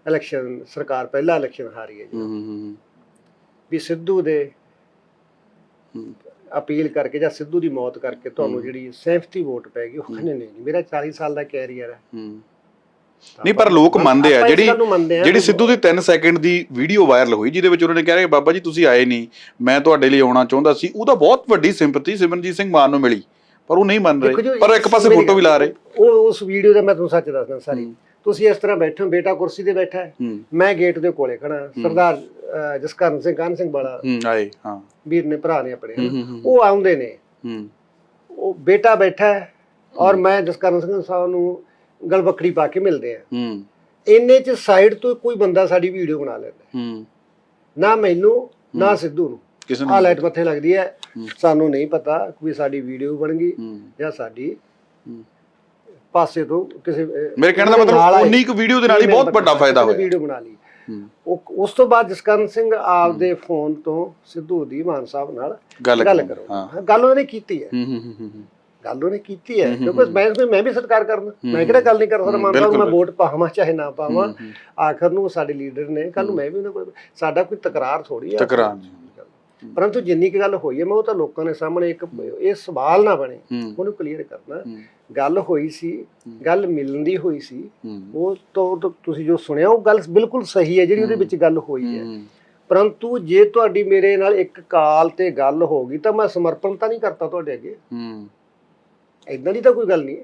[SPEAKER 1] ਇਲੈਕਸ਼ਨ ਸਰਕਾਰ ਪਹਿਲਾ ਇਲੈਕਸ਼ਨ ਹਾਰੀ ਹੈ ਜੀ। ਵੀ ਸਿੱਧੂ ਦੇ ਅਪੀਲ ਕਰਕੇ ਜਾਂ ਸਿੱਧੂ ਦੀ ਮੌਤ ਕਰਕੇ ਤੁਹਾਨੂੰ ਜਿਹੜੀ ਸੈਂਫਟੀ ਵੋਟ ਪੈ ਗਈ ਉਹ ਕਹਿੰਦੇ ਨਹੀਂ ਮੇਰਾ 40 ਸਾਲ ਦਾ ਕੈਰੀਅਰ ਹੈ।
[SPEAKER 2] ਨਹੀਂ ਪਰ ਲੋਕ ਮੰਨਦੇ ਆ ਜਿਹੜੀ। ਜਿਹੜੀ ਸਿੱਧੂ ਦੀ 3 ਸੈਕਿੰਡ ਦੀ ਵੀਡੀਓ ਵਾਇਰਲ ਹੋਈ ਜਿਹਦੇ ਵਿੱਚ ਉਹਨਾਂ ਨੇ ਕਿਹਾ ਕਿ ਬਾਬਾ ਜੀ ਤੁਸੀਂ ਆਏ ਨਹੀਂ ਮੈਂ ਤੁਹਾਡੇ ਲਈ ਆਉਣਾ ਚਾਹੁੰਦਾ ਸੀ ਉਹਦਾ ਬਹੁਤ ਵੱਡੀ ਸਿੰਪਥੀ ਸਿਮਰਨਜੀਤ ਸਿੰਘ ਮਾਨ ਨੂੰ ਮਿਲੀ। ਪਰ ਉਹ ਨਹੀਂ ਮੰਨ ਰਹੇ। ਪਰ ਇੱਕ ਪਾਸੇ ਫੋਟੋ ਵੀ ਲਾ ਰਹੇ।
[SPEAKER 1] ਉਹ ਉਸ ਵੀਡੀਓ ਦਾ ਮੈਂ ਤੁਹਾਨੂੰ ਸੱਚ ਦੱਸਦਾ ਸਾਰੀ। ਤੁਸੀਂ ਇਸ ਤਰ੍ਹਾਂ ਬੈਠੇ ਹੋ ਬੇਟਾ ਕੁਰਸੀ ਤੇ ਬੈਠਾ ਹੈ। ਮੈਂ ਗੇਟ ਦੇ ਕੋਲੇ ਖੜਾ ਸਰਦਾਰ ਜਸਕਰਨ ਸਿੰਘ ਕਾਨ ਸਿੰਘ ਵਾਲਾ
[SPEAKER 2] ਆਏ ਹਾਂ।
[SPEAKER 1] ਵੀਰ ਨੇ ਭਰਾ ਨੇ ਆਪਣੇ। ਉਹ ਆਉਂਦੇ ਨੇ। ਉਹ ਬੇਟਾ ਬੈਠਾ ਹੈ ਔਰ ਮੈਂ ਜਸਕਰਨ ਸਿੰਘ ਸਾਹਿਬ ਨੂੰ ਗਲਬੱਕੜੀ ਪਾ ਕੇ ਮਿਲਦੇ ਆ ਇੰਨੇ ਚ ਸਾਈਡ ਤੋਂ ਕੋਈ ਬੰਦਾ ਸਾਡੀ ਵੀਡੀਓ ਬਣਾ ਲੈਂਦਾ ਨਾ ਮੈਨੂੰ ਨਾ ਸਿੱਧੂ ਨੂੰ।
[SPEAKER 2] ਕਿਸੇ
[SPEAKER 1] ਆ
[SPEAKER 2] ਨੇ
[SPEAKER 1] ਲਾਈਟ ਮੱਥੇ ਲੱਗਦੀ ਹੈ। ਸਾਨੂੰ ਨਹੀਂ ਪਤਾ ਵੀ ਸਾਡੀ ਵੀਡੀਓ ਬਣ ਗਈ ਜਾਂ ਸਾਡੀ। ਪਾਸੇ ਤੋਂ ਕਿਸੇ
[SPEAKER 2] ਮੇਰੇ ਕਹਿਣ ਦਾ ਮਤਲਬ। ਉਨੀ ਕੁ ਵੀਡੀਓ ਦੇ ਨਾਲ ਹੀ ਬਹੁਤ ਵੱਡਾ ਫਾਇਦਾ ਹੋਇਆ।
[SPEAKER 1] ਵੀਡੀਓ ਬਣਾ ਲਈ। ਉਸ ਤੋਂ ਬਾਅਦ ਜਸਕਰਨ ਸਿੰਘ ਆਪਦੇ ਫੋਨ ਤੋਂ ਸਿੱਧੂ ਦੀ ਮਾਨ ਸਾਹਿਬ ਨਾਲ
[SPEAKER 2] ਗੱਲ ਕਰੋ।
[SPEAKER 1] ਗੱਲ ਉਹਨੇ ਕੀਤੀ ਹੈ। ਗੱਲ ਉਹਨੇ ਕੀਤੀ ਹੈ। ਕਿਉਂਕਿ ਮੈਂ ਮੈਂ ਵੀ ਸਤਿਕਾਰ ਕਰਦਾ। ਮੈਂ ਕਿਹੜਾ ਗੱਲ ਨਹੀਂ ਕਰ ਸਕਦਾ ਮਾਨ ਸਾਹਿਬ ਨੂੰ ਮੈਂ। ਵੋਟ ਪਾਵਾਂ ਚਾਹੇ ਨਾ ਪਾਵਾਂ। ਆਖਰ ਨੂੰ ਸਾਡੇ ਲੀਡਰ ਨੇ ਕੱਲ ਨੂੰ ਮੈਂ ਵੀ ਉਹਨਾਂ ਕੋਲ ਸਾਡਾ ਕੋਈ ਤਕਰਾਰ ਥੋੜੀ ਹੈ
[SPEAKER 2] ਨਹੀਂ।
[SPEAKER 1] ਪਰੰਤੂ ਜਿੰਨੀ ਕੁ ਗੱਲ ਹੋਈ ਹੈ ਮੈਂ ਉਹ ਤਾਂ ਲੋਕਾਂ ਦੇ ਸਾਹਮਣੇ ਇੱਕ ਇਹ ਸਵਾਲ ਨਾ ਬਣੇ ਉਹਨੂੰ ਕਲੀਅਰ ਕਰਨਾ। ਗੱਲ ਹੋਈ ਸੀ ਗੱਲ ਮਿਲਣ ਦੀ ਹੋਈ ਸੀ ਉਹ ਤੋਂ ਤੁਸੀਂ ਜੋ ਸੁਣਿਆ ਉਹ ਗੱਲ ਬਿਲਕੁਲ ਸਹੀ ਹੈ ਜਿਹੜੀ ਉਹਦੇ ਵਿੱਚ ਗੱਲ ਹੋਈ ਹੈ। ਪਰੰਤੂ ਜੇ ਤੁਹਾਡੀ ਮੇਰੇ ਨਾਲ ਇੱਕ ਕਾਲ ਤੇ ਗੱਲ ਹੋ ਗਈ ਤਾਂ ਮੈਂ ਸਮਰਪਣ ਤਾਂ ਨਹੀਂ ਕਰਤਾ ਤੁਹਾਡੇ ਅੱਗੇ।
[SPEAKER 2] ਹੂੰ।
[SPEAKER 1] ਇਦਾਂ ਦੀ ਤਾਂ ਕੋਈ ਗੱਲ ਨਹੀਂ ਹੈ।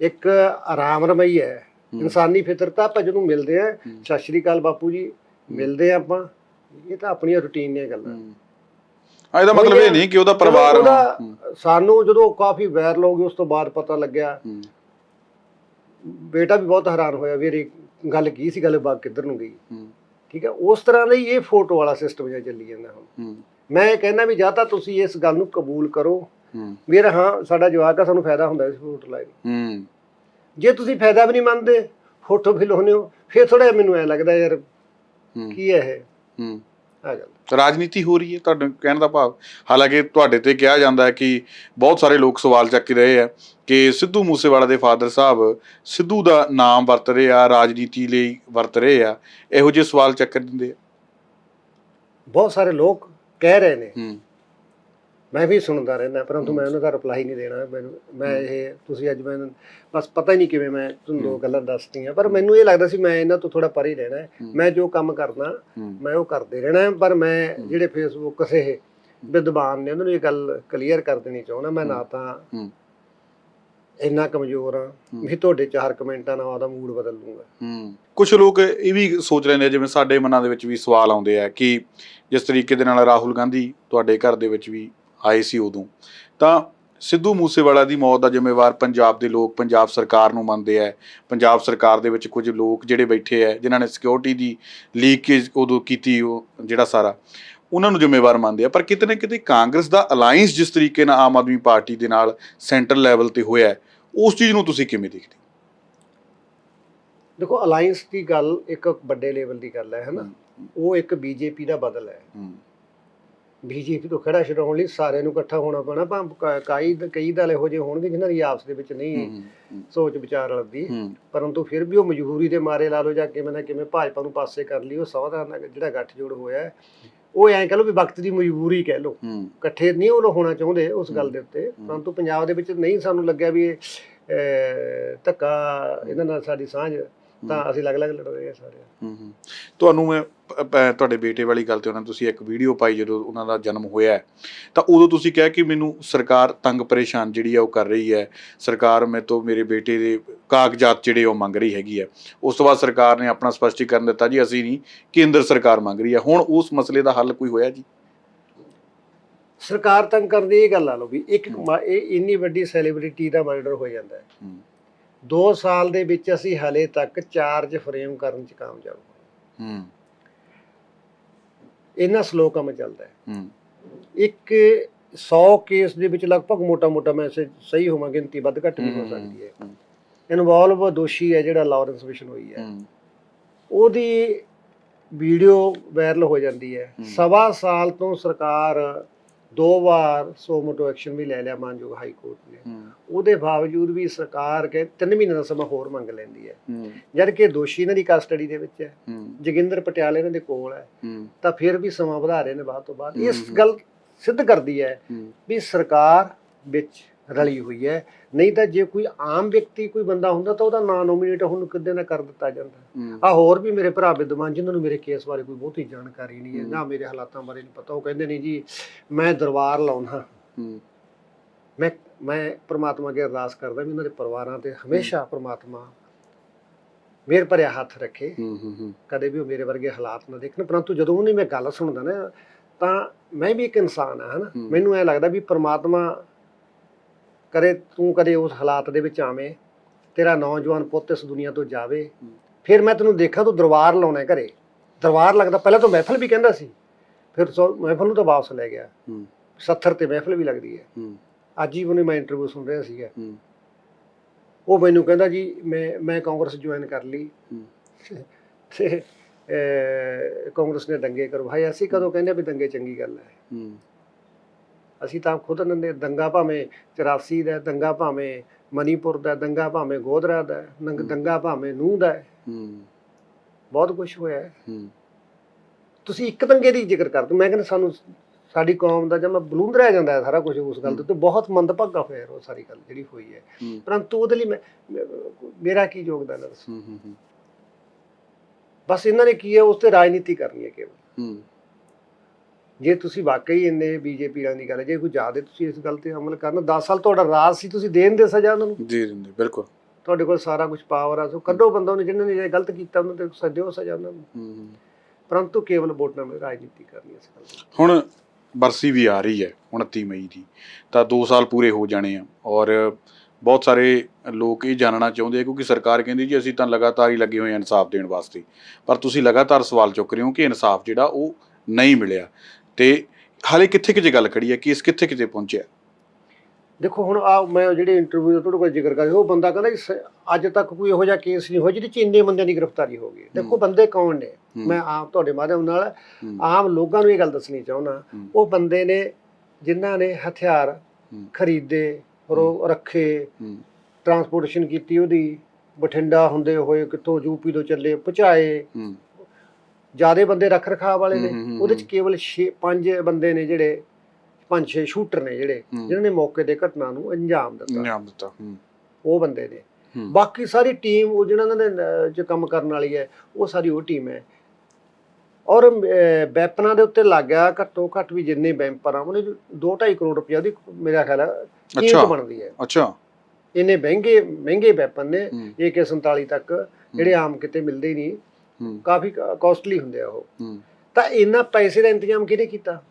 [SPEAKER 1] ਇੱਕ ਆਰਾਮ ਰਮਈ ਹੈ। ਇਨਸਾਨੀ ਫਿਤਰਤ ਆ ਆਪਾਂ ਜਦੋਂ ਮਿਲਦੇ ਆ ਸਤਿ ਸ਼੍ਰੀ ਅਕਾਲ ਬਾਪੂ ਜੀ ਮਿਲਦੇ ਆ ਆਪਾਂ। ਇਹ ਤਾਂ ਆਪਣੀਆਂ ਰੁਟੀਨ ਦੀਆਂ ਗੱਲਾਂ।
[SPEAKER 2] ਆ ਇਹਦਾ ਮਤਲਬ ਇਹ ਨਹੀਂ ਕਿ ਉਹਦਾ ਪਰਿਵਾਰ
[SPEAKER 1] ਉਹਦਾ- ਸਾਨੂੰ ਜਦੋਂ ਕਾਫੀ ਵਾਇਰਲ ਹੋ ਗਈ ਉਸ ਤੋਂ ਬਾਅਦ ਪਤਾ ਲੱਗਿਆ।
[SPEAKER 2] ਹੂੰ,
[SPEAKER 1] ਬੇਟਾ ਵੀ ਬਹੁਤ ਹੈਰਾਨ ਹੋਇਆ ਵੀ ਇਹ ਗੱਲ ਕੀ ਸੀ ਗੱਲ ਬਾਤ ਕਿੱਧਰ ਨੂੰ ਗਈ।
[SPEAKER 2] ਹੂੰ,
[SPEAKER 1] ਠੀਕ ਹੈ ਉਸ ਤਰ੍ਹਾਂ ਦਾ ਹੀ ਇਹ ਫੋਟੋ ਵਾਲਾ ਸਿਸਟਮ ਜਿਹਾ ਚੱਲੀ ਜਾਂਦਾ ਹੁਣ।
[SPEAKER 2] ਹੂੰ,
[SPEAKER 1] ਮੈਂ ਇਹ ਕਹਿੰਦਾ ਵੀ ਜਾਂ ਤਾਂ ਤੁਸੀਂ ਇਸ ਗੱਲ ਨੂੰ ਕਬੂਲ ਕਰੋ।
[SPEAKER 2] ਹੂੰ,
[SPEAKER 1] ਵੀ ਹਾਂ ਸਾਡਾ ਜਵਾਕ ਆ ਸਾਨੂੰ ਫਾਇਦਾ ਹੁੰਦਾ ਇਸ ਫੋਟੋ ਲਾਈ
[SPEAKER 2] ਹੂੰ,
[SPEAKER 1] ਜੇ ਤੁਸੀਂ ਫਾਇਦਾ ਵੀ ਨਹੀਂ ਮੰਨਦੇ ਫੋਟੋ ਵੀ ਲਾਉਂਦੇ ਹੋ ਫਿਰ ਥੋੜਾ ਮੈਨੂੰ ਐ ਲੱਗਦਾ ਯਾਰ
[SPEAKER 2] ਹੂੰ,
[SPEAKER 1] ਕੀ ਹੈ ਇਹ?
[SPEAKER 2] ਹੂੰ।
[SPEAKER 1] ਆ ਗੱਲ।
[SPEAKER 2] ਰਾਜਨੀਤੀ ਹੋ ਰਹੀ ਹੈ ਤੁਹਾਡੇ ਕਹਿਣ ਦਾ ਭਾਵ। ਹਾਲਾਂਕਿ ਤੁਹਾਡੇ ਤੇ ਕਿਹਾ ਜਾਂਦਾ ਹੈ ਕਿ ਬਹੁਤ ਸਾਰੇ ਲੋਕ ਸਵਾਲ ਚੱਕ ਰਹੇ ਆ ਕਿ ਸਿੱਧੂ ਮੂਸੇਵਾਲਾ ਦੇ ਫਾਦਰ ਸਾਹਿਬ ਸਿੱਧੂ ਦਾ ਨਾਮ ਵਰਤ ਰਹੇ ਆ ਰਾਜਨੀਤੀ ਲਈ ਵਰਤ ਰਹੇ ਆ ਇਹੋ ਜਿਹੇ ਸਵਾਲ ਚੱਕ ਦਿੰਦੇ ਆ।
[SPEAKER 1] ਬਹੁਤ ਸਾਰੇ ਲੋਕ ਕਹਿ ਰਹੇ ਨੇ
[SPEAKER 2] ਹੂੰ।
[SPEAKER 1] ਮੈਂ ਵੀ ਸੁਣਦਾ ਰਹਿੰਦਾ ਪਰੰਤੂ ਮੈਂ ਉਹਨਾਂ ਦਾ ਰਿਪਲਾਈ ਨਹੀਂ ਦੇਣਾ। ਮੈਨੂੰ ਮੈਂ ਇਹ ਤੁਸੀਂ ਅੱਜ ਮੈਨੂੰ ਬਸ ਪਤਾ ਹੀ ਨਹੀਂ ਕਿਵੇਂ ਮੈਂ ਤੁਹਾਨੂੰ ਦੋ ਗੱਲਾਂ ਦੱਸਤੀਆਂ ਪਰ ਮੈਨੂੰ ਇਹ ਲੱਗਦਾ ਸੀ ਮੈਂ ਇਹਨਾਂ ਤੋਂ ਥੋੜਾ ਪਰੇ ਰਹਿਣਾ ਮੈਂ ਜੋ ਕੰਮ ਕਰਨਾ ਮੈਂ ਉਹ ਕਰਦੇ ਰਹਿਣਾ ਪਰ ਮੈਂ ਜਿਹੜੇ ਫੇਸਬੁੱਕ ਕਿਸੇ ਵਿਦਵਾਨ ਨੇ ਉਹਨਾਂ ਨੂੰ ਇਹ ਗੱਲ ਕਲੀਅਰ ਕਰ ਦੇਣੀ ਚਾਹੁੰਦਾ ਮੈਂ ਨਾ ਤਾਂ ਇੰਨਾ ਕਮਜ਼ੋਰ ਆ ਵੀ ਤੁਹਾਡੇ ਚਾਰ ਕਮੈਂਟਾਂ ਨਾਲ ਆਦਾ ਮੂਡ ਬਦਲ ਲੂੰਗਾ
[SPEAKER 2] ਹੂੰ। ਕੁਝ ਲੋਕ ਇਹ ਵੀ ਸੋਚ ਲੈਂਦੇ ਆ ਜਿਵੇਂ ਸਾਡੇ ਮਨਾਂ ਦੇ ਵਿੱਚ ਵੀ ਸਵਾਲ ਆਉਂਦੇ ਆ ਕਿ ਜਿਸ ਤਰੀਕੇ ਦੇ ਨਾਲ ਰਾਹੁਲ ਗਾਂਧੀ ਤੁਹਾਡੇ ਘਰ ਦੇ ਵਿੱਚ ਵੀ ਆਏ ਸੀ ਉਦੋਂ। ਤਾਂ ਸਿੱਧੂ ਮੂਸੇਵਾਲਾ ਦੀ ਮੌਤ ਦਾ ਜ਼ਿੰਮੇਵਾਰ ਪੰਜਾਬ ਦੇ ਲੋਕ ਪੰਜਾਬ ਸਰਕਾਰ ਨੂੰ ਮੰਨਦੇ ਆ। ਪੰਜਾਬ ਸਰਕਾਰ ਦੇ ਵਿੱਚ ਕੁਝ ਲੋਕ ਜਿਹੜੇ ਬੈਠੇ ਆ ਜਿਨ੍ਹਾਂ ਨੇ ਸਿਕਿਉਰਿਟੀ ਦੀ ਲੀਕੇਜ ਉਦੋਂ ਕੀਤੀ ਉਹ ਜਿਹੜਾ ਸਾਰਾ ਉਹਨਾਂ ਨੂੰ ਜ਼ਿੰਮੇਵਾਰ ਮੰਨਦੇ ਆ। ਪਰ ਕਿਤੇ ਨਾ ਕਿਤੇ ਕਾਂਗਰਸ ਦਾ ਅਲਾਈਅੰਸ ਜਿਸ ਤਰੀਕੇ ਨਾਲ ਆਮ ਆਦਮੀ ਪਾਰਟੀ ਦੇ ਨਾਲ ਸੈਂਟਰਲ ਲੈਵਲ ਤੇ ਹੋਇਆ ਉਸ ਚੀਜ਼ ਨੂੰ ਤੁਸੀਂ ਕਿਵੇਂ ਦੇਖਦੇ?
[SPEAKER 1] ਦੇਖੋ ਅਲਾਈਅੰਸ ਦੀ ਗੱਲ ਇੱਕ ਵੱਡੇ ਲੈਵਲ ਦੀ ਗੱਲ ਹੈ ਹਨਾ? ਉਹ ਇੱਕ ਬੀਜੇਪੀ ਦਾ ਬਦਲ ਹੈ।
[SPEAKER 2] ਹੂੰ।
[SPEAKER 1] ਬੀਜੇਪੀ ਤੋਂ ਖੜਾ ਛਡਾਉਣ ਲਈ ਸਾਰਿਆਂ ਨੂੰ ਇਕੱਠਾ ਹੋਣਾ ਪੈਣਾ ਭਾਵੇਂ ਕਈ ਕਈ ਦਲ ਇਹੋ ਜਿਹੇ ਹੋਣਗੇ ਜਿਨ੍ਹਾਂ ਦੀ ਆਪਸ ਦੇ ਵਿੱਚ ਨਹੀਂ ਸੋਚ ਵਿਚਾਰ
[SPEAKER 2] ਹੂੰ।
[SPEAKER 1] ਪਰੰਤੂ ਫਿਰ ਵੀ ਉਹ ਮਜਬੂਰੀ ਦੇ ਮਾਰੇ ਲਾ ਲਓ ਜਾਂ ਕਿਵੇਂ ਨਾ ਕਿਵੇਂ ਭਾਜਪਾ ਨੂੰ ਪਾਸੇ ਕਰ ਲਈ ਉਹ ਨਾਲ ਜਿਹੜਾ ਗੱਠਜੋੜ ਹੋਇਆ ਉਹ ਐਂ ਕਹ ਲਓ ਵੀ ਵਕਤ ਦੀ ਮਜਬੂਰੀ ਕਹਿ ਲਓ।
[SPEAKER 2] ਹੂੰ।
[SPEAKER 1] ਇਕੱਠੇ ਨਹੀਂ ਉਹ ਹੋਣਾ ਚਾਹੁੰਦੇ ਉਸ ਗੱਲ ਦੇ ਉੱਤੇ। ਪਰੰਤੂ ਪੰਜਾਬ ਦੇ ਵਿੱਚ ਨਹੀਂ ਸਾਨੂੰ ਲੱਗਿਆ ਵੀ ਧੱਕਾ ਇਹਨਾਂ ਨਾਲ ਸਾਡੀ ਸਾਂਝ ਤਾਂ ਅਸੀਂ ਅਲੱਗ-ਅਲੱਗ ਲੜ ਰਹੇ ਹਾਂ ਸਾਰੇ
[SPEAKER 2] ਹੂੰ ਹੂੰ। ਤੁਹਾਨੂੰ ਮੈਂ ਤੁਹਾਡੇ ਬੇਟੇ ਵਾਲੀ ਗੱਲ ਤੇ ਉਹਨਾਂ ਨੇ ਤੁਸੀਂ ਇੱਕ ਵੀਡੀਓ ਪਾਈ ਜਦੋਂ ਉਹਨਾਂ ਦਾ ਜਨਮ ਹੋਇਆ ਹੈ, ਤਾਂ ਉਦੋਂ ਤੁਸੀਂ ਕਿਹਾ ਕਿ ਮੈਨੂੰ ਸਰਕਾਰ ਤੰਗ ਪਰੇਸ਼ਾਨ ਜਿਹੜੀ ਆ ਉਹ ਕਰ ਰਹੀ ਹੈ। ਸਰਕਾਰ ਮੇਰੇ ਤੋਂ ਮੇਰੇ ਬੇਟੇ ਦੇ ਕਾਗਜ਼ਾਤ ਜਿਹੜੇ ਉਹ ਮੰਗ ਰਹੀ ਹੈਗੀ ਹੈ। ਉਸ ਤੋਂ ਬਾਅਦ ਸਰਕਾਰ ਨੇ ਆਪਣਾ ਸਪਸ਼ਟੀਕਰਨ ਦਿੱਤਾ ਜੀ ਅਸੀਂ ਨਹੀਂ ਕੇਂਦਰ ਸਰਕਾਰ ਮੰਗ ਰਹੀ ਹੈ। ਹੁਣ ਉਸ ਮਸਲੇ ਦਾ ਹੱਲ ਕੋਈ ਹੋਇਆ ਜੀ?
[SPEAKER 1] ਸਰਕਾਰ ਤੰਗ ਕਰਦੀ ਇਹ ਗੱਲ ਆ ਲਓ ਵੀ ਇੱਕ ਮ- ਇਹ ਇੰਨੀ ਵੱਡੀ ਸੈਲੀਬ੍ਰਿਟੀ ਦਾ ਮਰਡਰ ਹੋ ਜਾਂਦਾ ਹੈ।
[SPEAKER 2] ਹੂੰ।
[SPEAKER 1] 2 ਸਾਲ ਦੇ ਵਿੱਚ ਅਸੀਂ ਹਲੇ ਤੱਕ ਚਾਰਜ ਫਰੇਮ ਕਰਨ ਚ ਕਾਮਯਾਬ ਹੋਏ
[SPEAKER 2] ਹੂੰ।
[SPEAKER 1] ਇੰਨਾ ਸਲੋ ਕੰਮ ਚੱਲਦਾ ਹੈ।
[SPEAKER 2] ਹੂੰ।
[SPEAKER 1] ਇੱਕ 100 ਕੇਸ ਦੇ ਵਿੱਚ ਲਗਭਗ ਮੋਟਾ-ਮੋਟਾ ਮੈਂ ਸੇ- ਸਹੀ ਹੋਵਾਂ ਗਿਣਤੀ ਵੱਧ ਘੱਟ ਵੀ ਹੋ ਸਕਦੀ ਹੈ। ਇਨਵੋਲਵ ਦੋਸ਼ੀ ਹੈ ਜਿਹੜਾ ਲਾਰੈਂਸ ਮਿਸ਼ਨ ਹੋਈ ਹੈ। ਉਹਦੀ ਵੀਡੀਓ ਵਾਇਰਲ ਹੋ ਜਾਂਦੀ ਹੂੰ। ਸਵਾ ਸਾਲ ਤੋਂ ਸਰਕਾਰ ਦੋ ਵਾਰ ਸੋ ਮੋਟੋ ਐਕਸ਼ਨ ਵੀ ਲੈ ਲਿਆ ਮਾਨਯੋਗ ਹਾਈ ਕੋਰਟ ਨੇ। ਉਹਦੇ ਬਾਵਜੂਦ ਵੀ ਸਰਕਾਰ ਕੇ 3 ਮਹੀਨੇ ਦਾ ਸਮਾਂ ਹੋਰ ਮੰਗ ਲੈਂਦੀ ਹੈ। ਜਦ ਕਿ ਦੋਸ਼ੀ ਇਹਨਾਂ ਦੀ ਕਸਟਡੀ ਦੇ ਵਿੱਚ ਹੈ। ਜੋਗਿੰਦਰ ਪਟਿਆਲੇ ਇਹਨਾਂ ਦੇ ਕੋਲ ਹੈ। ਤਾਂ ਫਿਰ ਵੀ ਸਮਾਂ ਵਧਾ ਰਹੇ ਨੇ ਬਾਅਦ ਤੋਂ ਬਾਅਦ। ਇਸ। ਗੱਲ ਸਿੱਧ ਕਰਦੀ ਹੂੰ। ਵੀ ਸਰਕਾਰ ਵਿੱਚ ਰਲੀ ਹੋਈ ਹੈ। ਨਹੀਂ ਤਾਂ ਜੇ ਕੋਈ ਆਮ ਵਿਅਕਤੀ ਕੋਈ ਬੰਦਾ ਹੁੰਦਾ ਤਾਂ ਉਹਦਾ ਨਾਂ ਨੋਮੀਨੇਟ ਹੁਣ ਕਿੱਦੇ ਨਾ ਕਰ ਦਿੱਤਾ ਜਾਂਦਾ। ਆ ਹੋਰ ਵੀ ਮੇਰੇ ਭਰਾ ਵਿਦਵਾਨ ਜਿਨ੍ਹਾਂ ਨੂੰ ਮੇਰੇ ਕੇਸ ਬਾਰੇ ਕੋਈ ਬਹੁਤੀ ਜਾਣਕਾਰੀ ਨਹੀਂ ਹੈ। ਨਾ ਮੇਰੇ ਹਾਲਾਤਾਂ ਬਾਰੇ ਨਹੀਂ ਪਤਾ। ਉਹ ਕਹਿੰਦੇ ਨੇ ਜੀ ਮੈਂ ਦਰਬਾਰ ਲਾਉਣਾ ਮੈਂ ਮੈਂ ਪ੍ਰਮਾਤਮਾ ਅੱਗੇ ਅਰਦਾਸ ਕਰਦਾ ਵੀ ਉਹਨਾਂ ਦੇ ਪਰਿਵਾਰਾਂ ਤੇ ਹਮੇਸ਼ਾ ਪ੍ਰਮਾਤਮਾ ਮੇਰ ਭਰਿਆ ਹੱਥ ਰੱਖੇ। ਕਦੇ ਵੀ ਉਹ ਮੇਰੇ ਵਰਗੇ ਹਾਲਾਤ ਨਾ ਦੇਖਣ। ਪਰੰਤੂ ਜਦੋਂ ਉਹਨੇ ਮੈਂ ਗੱਲ ਸੁਣਦਾ ਨਾ ਤਾਂ ਮੈਂ ਵੀ ਇੱਕ ਇਨਸਾਨ ਆ ਹਨਾ। ਮੈਨੂੰ ਐ ਲੱਗਦਾ ਵੀ ਪ੍ਰਮਾਤਮਾ ਕਰੇ ਤੂੰ ਕਦੇ ਉਸ ਹਾਲਾਤ ਦੇ ਵਿੱਚ ਆਵੇਂ ਤੇਰਾ ਨੌਜਵਾਨ ਪੁੱਤ ਇਸ ਦੁਨੀਆ ਤੋਂ ਜਾਵੇ। ਫਿਰ ਮੈਂ ਤੈਨੂੰ ਦੇਖਾਂ ਤੂੰ ਦਰਬਾਰ ਲਾਉਣਾ ਹੈ ਘਰੇ। ਦਰਬਾਰ ਲੱਗਦਾ ਪਹਿਲਾਂ ਤਾਂ ਮਹਿਫਲ ਵੀ ਕਹਿੰਦਾ ਸੀ ਫਿਰ ਮਹਿਫਲ ਨੂੰ ਤਾਂ ਵਾਪਸ ਲੈ ਗਿਆ।
[SPEAKER 2] ਹੂੰ।
[SPEAKER 1] 70 ਤੇ ਮਹਿਫਲ ਵੀ ਲੱਗਦੀ ਹੈ। ਅੱਜ ਹੀ ਉਹਨੇ ਮੈਂ ਇੰਟਰਵਿਊ ਸੁਣ ਰਿਹਾ ਸੀਗਾ। ਉਹ ਮੈਨੂੰ ਕਹਿੰਦਾ ਜੀ ਮੈਂ ਮੈਂ ਕਾਂਗਰਸ ਜੁਆਇਨ ਕਰ ਲਈ। ਤੇ ਕਾਂਗਰਸ ਨੇ ਦੰਗੇ ਕਰਵਾਏ। ਅਸੀਂ ਕਦੋਂ ਕਹਿੰਦੇ ਵੀ ਦੰਗੇ ਚੰਗੀ ਗੱਲ ਹੂੰ। ਅਸੀਂ ਤਾਂ ਖੁਦ ਨੇ ਦੰਗਾ ਭਾਵੇਂ 84 ਦਾ ਹੈ, ਦੰਗਾ ਭਾਵੇਂ ਮਨੀਪੁਰ ਦਾ ਹੈ, ਦੰਗਾ ਭਾਵੇਂ ਗੋਧਰਾ ਦਾ ਹੈ, ਨੰਗ-। ਦੰਗਾ ਭਾਵੇਂ ਨੂੰਹ ਦਾ ਹੈ,
[SPEAKER 2] ਹੂੰ।
[SPEAKER 1] ਬਹੁਤ ਕੁਝ ਹੋਇਆ ਹੈ।
[SPEAKER 2] ਹੂੰ।
[SPEAKER 1] ਤੁਸੀਂ ਇੱਕ ਦੰਗੇ ਦੀ ਜ਼ਿਕਰ ਕਰਦੇ ਹੋ। ਮੈਂ ਕਹਿੰਦਾ ਸਾਨੂੰ ਸਾਡੀ ਕੌਮ ਦਾ ਜਮਾ ਬਲੂੰਦਰਿਆ ਜਾਂਦਾ ਹੈ ਸਾਰਾ ਕੁਝ ਉਸ ਗੱਲ ਦੇ ਉੱਤੇ ਬਹੁਤ ਮੰਦਭਾਗਾ ਹੋਇਆ ਉਹ ਸਾਰੀ ਗੱਲ ਜਿਹੜੀ ਹੋਈ ਹੈ।
[SPEAKER 2] ਹੂੰ।
[SPEAKER 1] ਪਰੰਤੂ ਉਹਦੇ ਲਈ ਮੈਂ ਮੈਂ- ਮੇਰਾ ਕੀ ਯੋਗਦਾਨ ਹੈ ਦੱਸੋ?
[SPEAKER 2] ਹੂੰ ਹੂੰ।
[SPEAKER 1] ਬਸ ਇਹਨਾਂ ਨੇ ਕੀ ਹੈ ਉਸ ਤੇ ਰਾਜਨੀਤੀ ਕਰਨੀ ਹੈ ਕੇਵਲ।
[SPEAKER 2] ਹੂੰ।
[SPEAKER 1] ਜੇ ਤੁਸੀਂ ਵਾਕਈ ਇੰਨੇ ਬੀਜੇਪੀ ਵਾਲਿਆਂ ਦੀ ਗੱਲ ਹੈ ਜੇ ਕੋਈ ਜ਼ਿਆਦਾ ਤੁਸੀਂ ਇਸ ਗੱਲ ਤੇ ਅਮਲ ਕਰਨਾ 10 ਸਾਲ ਤੁਹਾਡਾ ਰਾਜ ਸੀ ਤੁਸੀਂ ਦੇਣ ਦੇ ਸਜ਼ਾ ਉਹਨਾਂ ਨੂੰ?
[SPEAKER 2] ਜੀ ਦਿੰਦੇ ਬਿਲਕੁਲ।
[SPEAKER 1] ਤੁਹਾਡੇ ਕੋਲ ਸਾਰਾ ਕੁਝ ਪਾਵਰ ਆ ਸੋ ਕੱਢੋ ਬੰਦਾ ਉਹਨੇ ਜਿਹਨਾਂ ਨੇ ਇਹ ਗਲਤ ਕੀਤਾ ਉਹਨਾਂ ਤੇ ਸਜ਼ਾ ਸਜ਼ਾ ਉਹਨਾਂ ਨੂੰ।
[SPEAKER 2] ਹੂੰ ਹੂੰ।
[SPEAKER 1] ਪਰੰਤੂ ਕੇਵਲ ਵੋਟਾਂ ਨਾਲ ਰਾਜਨੀਤੀ ਕਰਨੀ ਇਸ ਗੱਲ
[SPEAKER 2] ਹੁਣ ਬਰਸੀ ਵੀ ਆ ਰਹੀ ਹੈ 29 ਮਈ ਦੀ ਤਾਂ 2 ਸਾਲ ਪੂਰੇ ਹੋ ਜਾਣੇ ਆ ਔਰ ਬਹੁਤ ਸਾਰੇ ਲੋਕ ਇਹ ਜਾਣਨਾ ਚਾਹੁੰਦੇ ਆ ਕਿਉਂਕਿ ਸਰਕਾਰ ਕਹਿੰਦੀ ਜੀ ਅਸੀਂ ਤਾਂ ਲਗਾਤਾਰ ਹੀ ਲੱਗੇ ਹੋਏ ਹਾਂ ਇਨਸਾਫ ਦੇਣ ਵਾਸਤੇ। ਪਰ ਤੁਸੀਂ ਲਗਾਤਾਰ ਸਵਾਲ ਚੁੱਕ ਰਹੇ ਹੋ ਕਿ ਇਨਸਾਫ ਜਿਹੜਾ ਉਹ ਨਹੀਂ ਮਿਲਿਆ। ਤੇ ਹਾਲੇ ਕਿੱਥੇ ਕਿਤੇ ਗੱਲ ਖੜੀ ਹੈ? ਕਿ ਇਸ ਕਿੱਥੇ ਕਿਤੇ ਪਹੁੰਚਿਆ?
[SPEAKER 1] ਦੇਖੋ ਹੁਣ ਆ ਮੈਂ ਜਿਹੜੇ ਇੰਟਰਵਿਊ ਦਾ ਤੁਹਾਡੇ ਕੋਲ ਜ਼ਿਕਰ ਕਰ ਉਹ ਬੰਦਾ ਕਹਿੰਦਾ ਅੱਜ ਤੱਕ ਕੋਈ ਇਹੋ ਜਿਹਾ ਕੇਸ ਨਹੀਂ ਹੋਇਆ ਜਿਹਦੇ ਚ ਇੰਨੇ ਬੰਦਿਆਂ ਦੀ ਗ੍ਰਿਫਤਾਰੀ ਹੋ ਗਈ। ਦੇਖੋ ਬੰਦੇ ਕੌਣ ਨੇ?
[SPEAKER 2] ਹੂੰ,
[SPEAKER 1] ਮੈਂ ਆਪ ਤੁਹਾਡੇ ਮਾਧਿਅਮ ਨਾਲ
[SPEAKER 2] ਹੂੰ,
[SPEAKER 1] ਆਮ ਲੋਕਾਂ ਨੂੰ ਇਹ ਗੱਲ ਦੱਸਣੀ ਚਾਹੁੰਦਾ।
[SPEAKER 2] ਹੂੰ,
[SPEAKER 1] ਉਹ ਬੰਦੇ ਨੇ ਜਿਨ੍ਹਾਂ ਨੇ ਹਥਿਆਰ
[SPEAKER 2] ਹੂੰ,
[SPEAKER 1] ਖਰੀਦੇ ਰੋ ਰੱਖੇ
[SPEAKER 2] ਹੂੰ,
[SPEAKER 1] ਟਰਾਂਸਪੋਰਟੇਸ਼ਨ ਕੀਤੀ ਉਹਦੀ ਬਠਿੰਡਾ ਹੁੰਦੇ ਹੋਏ ਕਿੱਥੋਂ ਯੂਪੀ ਤੋਂ ਚੱਲੇ ਪਹੁੰਚਾਏ।
[SPEAKER 2] ਹੂੰ,
[SPEAKER 1] ਜਿਆਦੇ ਬੰਦੇ ਰੱਖ ਰਖਾਅ ਵਾਲੇ ਨੇ ਉਹਦੇ ਚ ਕੇਵਲ 6 5 ਬੰਦੇ ਨੇ ਜਿਹੜੇ ਪੰਜ ਛੇ ਸ਼ੂਟਰ ਨੇ ਜਿਹੜੇ। ਜਿਨ੍ਹਾਂ ਨੇ ਮੌਕੇ ਤੇ ਘਟਨਾ ਨੂੰ ਅੰਜਾਮ ਦਿੱਤਾ।
[SPEAKER 2] ਨਾਮ ਦਿੱਤਾ
[SPEAKER 1] ਉਹ ਬੰਦੇ ਨੇ। ਬਾਕੀ ਸਾਰੀ ਟੀਮ ਉਹ ਜਿਹਨਾਂ ਦੇ ਚ ਕੰਮ ਕਰਨ ਵਾਲੀ ਹੈ ਉਹ ਸਾਰੀ ਉਹ ਟੀਮ ਹੈ। ਔਰ ਵੈਪਨਾਂ ਦੇ ਉੱਤੇ ਲੱਗ ਗਿਆ ਘੱਟੋ ਘੱਟ ਵੀ ਜਿੰਨੇ ਵੈਂਪਰ ਆ ਉਹਨੇ 2.5 ਕਰੋੜ ਰੁਪਏ ਦੀ ਮੇਰਾ ਖਿਆਲ ਹੈ। ਕੀਮਤ ਬਣਦੀ ਹੈ।
[SPEAKER 2] ਅੱਛਾ।
[SPEAKER 1] ਇੰਨੇ ਮਹਿੰਗੇ ਮਹਿੰਗੇ ਵੈਪਨ ਨੇ
[SPEAKER 2] ਹੂੰ,
[SPEAKER 1] AK47 ਤੱਕ ਜਿਹੜੇ ਆਮ ਕਿਤੇ ਮਿਲਦੇ ਨਹੀਂ। ਕਾਫੀ ਕਾਸਟਲੀ ਹੁੰਦੇ ਆ ਉਹ। ਤਾਂ ਇੰਨਾ ਪੈਸੇ ਦਾ ਇੰਤਜ਼ਾਮ ਕਿਹਨੇ ਕੀਤਾ?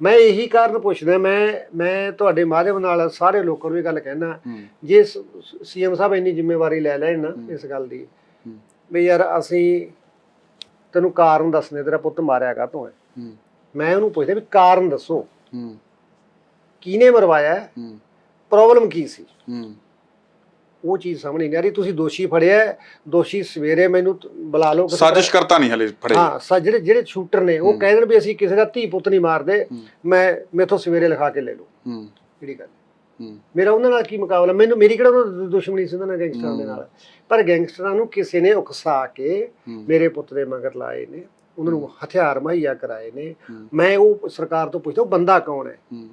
[SPEAKER 1] ਮੈਂ ਇਹੀ ਕਾਰਨ ਪੁੱਛਦਾ ਮੈਂ ਮੈਂ ਤੁਹਾਡੇ ਮਾਧਿਅਮ ਨਾਲ ਸਾਰੇ ਲੋਕਾਂ ਨੂੰ ਇਹ ਗੱਲ ਕਹਿਣਾ ਜੇ ਸੀਐਮ ਸਾਹਿਬ ਇੰਨੀ ਜ਼ਿੰਮੇਵਾਰੀ ਲੈ ਲੈਣ ਨਾ। ਇਸ ਗੱਲ ਦੀ। ਵੀ ਯਾਰ ਅਸੀਂ ਤੈਨੂੰ ਕਾਰਨ ਦੱਸਨੇ ਤੇਰਾ ਪੁੱਤ ਮਾਰਿਆ ਹੈ?
[SPEAKER 2] ਹੂੰ,
[SPEAKER 1] ਮੈਂ ਉਹਨੂੰ ਪੁੱਛਦਾ ਵੀ ਕਾਰਨ ਦੱਸੋ। ਕਿਹਨੇ ਮਰਵਾਇਆ? ਪ੍ਰੋਬਲਮ ਕੀ ਸੀ? ਉਹ ਚੀਜ਼ ਸਾਹਮਣੇ ਨਹੀਂ ਆ ਰਹੀ। ਤੁਸੀਂ ਦੋਸ਼ੀ ਫੜਿਆ ਦੋਸ਼ੀ ਸਵੇਰੇ ਮੈਨੂੰ ਤ- ਬੁਲਾ ਲਓ ਕਿਸੇ
[SPEAKER 2] ਸਾਜ਼ਿਸ਼ ਕਰਤਾ ਨਹੀਂ ਹਲੇ ਫੜੇ।
[SPEAKER 1] ਹਾਂ ਸਾ ਜਿਹੜੇ ਜਿਹੜੇ ਸ਼ੂਟਰ ਨੇ ਉਹ। ਕਹਿ ਦੇਣ ਵੀ ਅਸੀਂ ਕਿਸੇ ਦਾ ਧੀ ਪੁੱਤ ਨਹੀਂ ਮਾਰਦੇ ਮੈਂ ਮੇਥੋਂ ਸਵੇਰੇ ਲਿਖਾ ਕੇ ਲੈ ਲਓ
[SPEAKER 2] ਹੂੰ,
[SPEAKER 1] ਜਿਹੜੀ ਗੱਲ
[SPEAKER 2] ਹੂੰ,
[SPEAKER 1] ਮੇਰਾ ਉਹਨਾਂ ਨਾਲ ਕੀ ਮੁਕਾਬਲਾ? ਮੈਨੂੰ ਮੇਰੀ ਕਿਹੜਾ ਉਹਨਾਂ ਨਾਲ ਦੁਸ਼ਮਣੀ ਸੀ ਉਹਨਾਂ ਨਾਲ ਗੈਂਗਸਟਰਾਂ ਦੇ। ਨਾਲ? ਪਰ ਗੈਂਗਸਟਰਾਂ ਨੂੰ ਕਿਸੇ ਨੇ ਉਕਸਾ ਕੇ
[SPEAKER 2] ਹੂੰ,
[SPEAKER 1] ਮੇਰੇ ਪੁੱਤ ਦੇ ਮਗਰ ਲਾਏ ਨੇ। ਉਹਨਾਂ ਨੂੰ ਹਥਿਆਰ ਮੁਹੱਈਆ ਕਰਾਏ ਨੇ।
[SPEAKER 2] ਹੂੰ,
[SPEAKER 1] ਮੈਂ ਉਹ ਸਰਕਾਰ ਤੋਂ ਪੁੱਛਦਾ ਉਹ ਬੰਦਾ ਕੌਣ ਹੈ?
[SPEAKER 2] ਹੂੰ,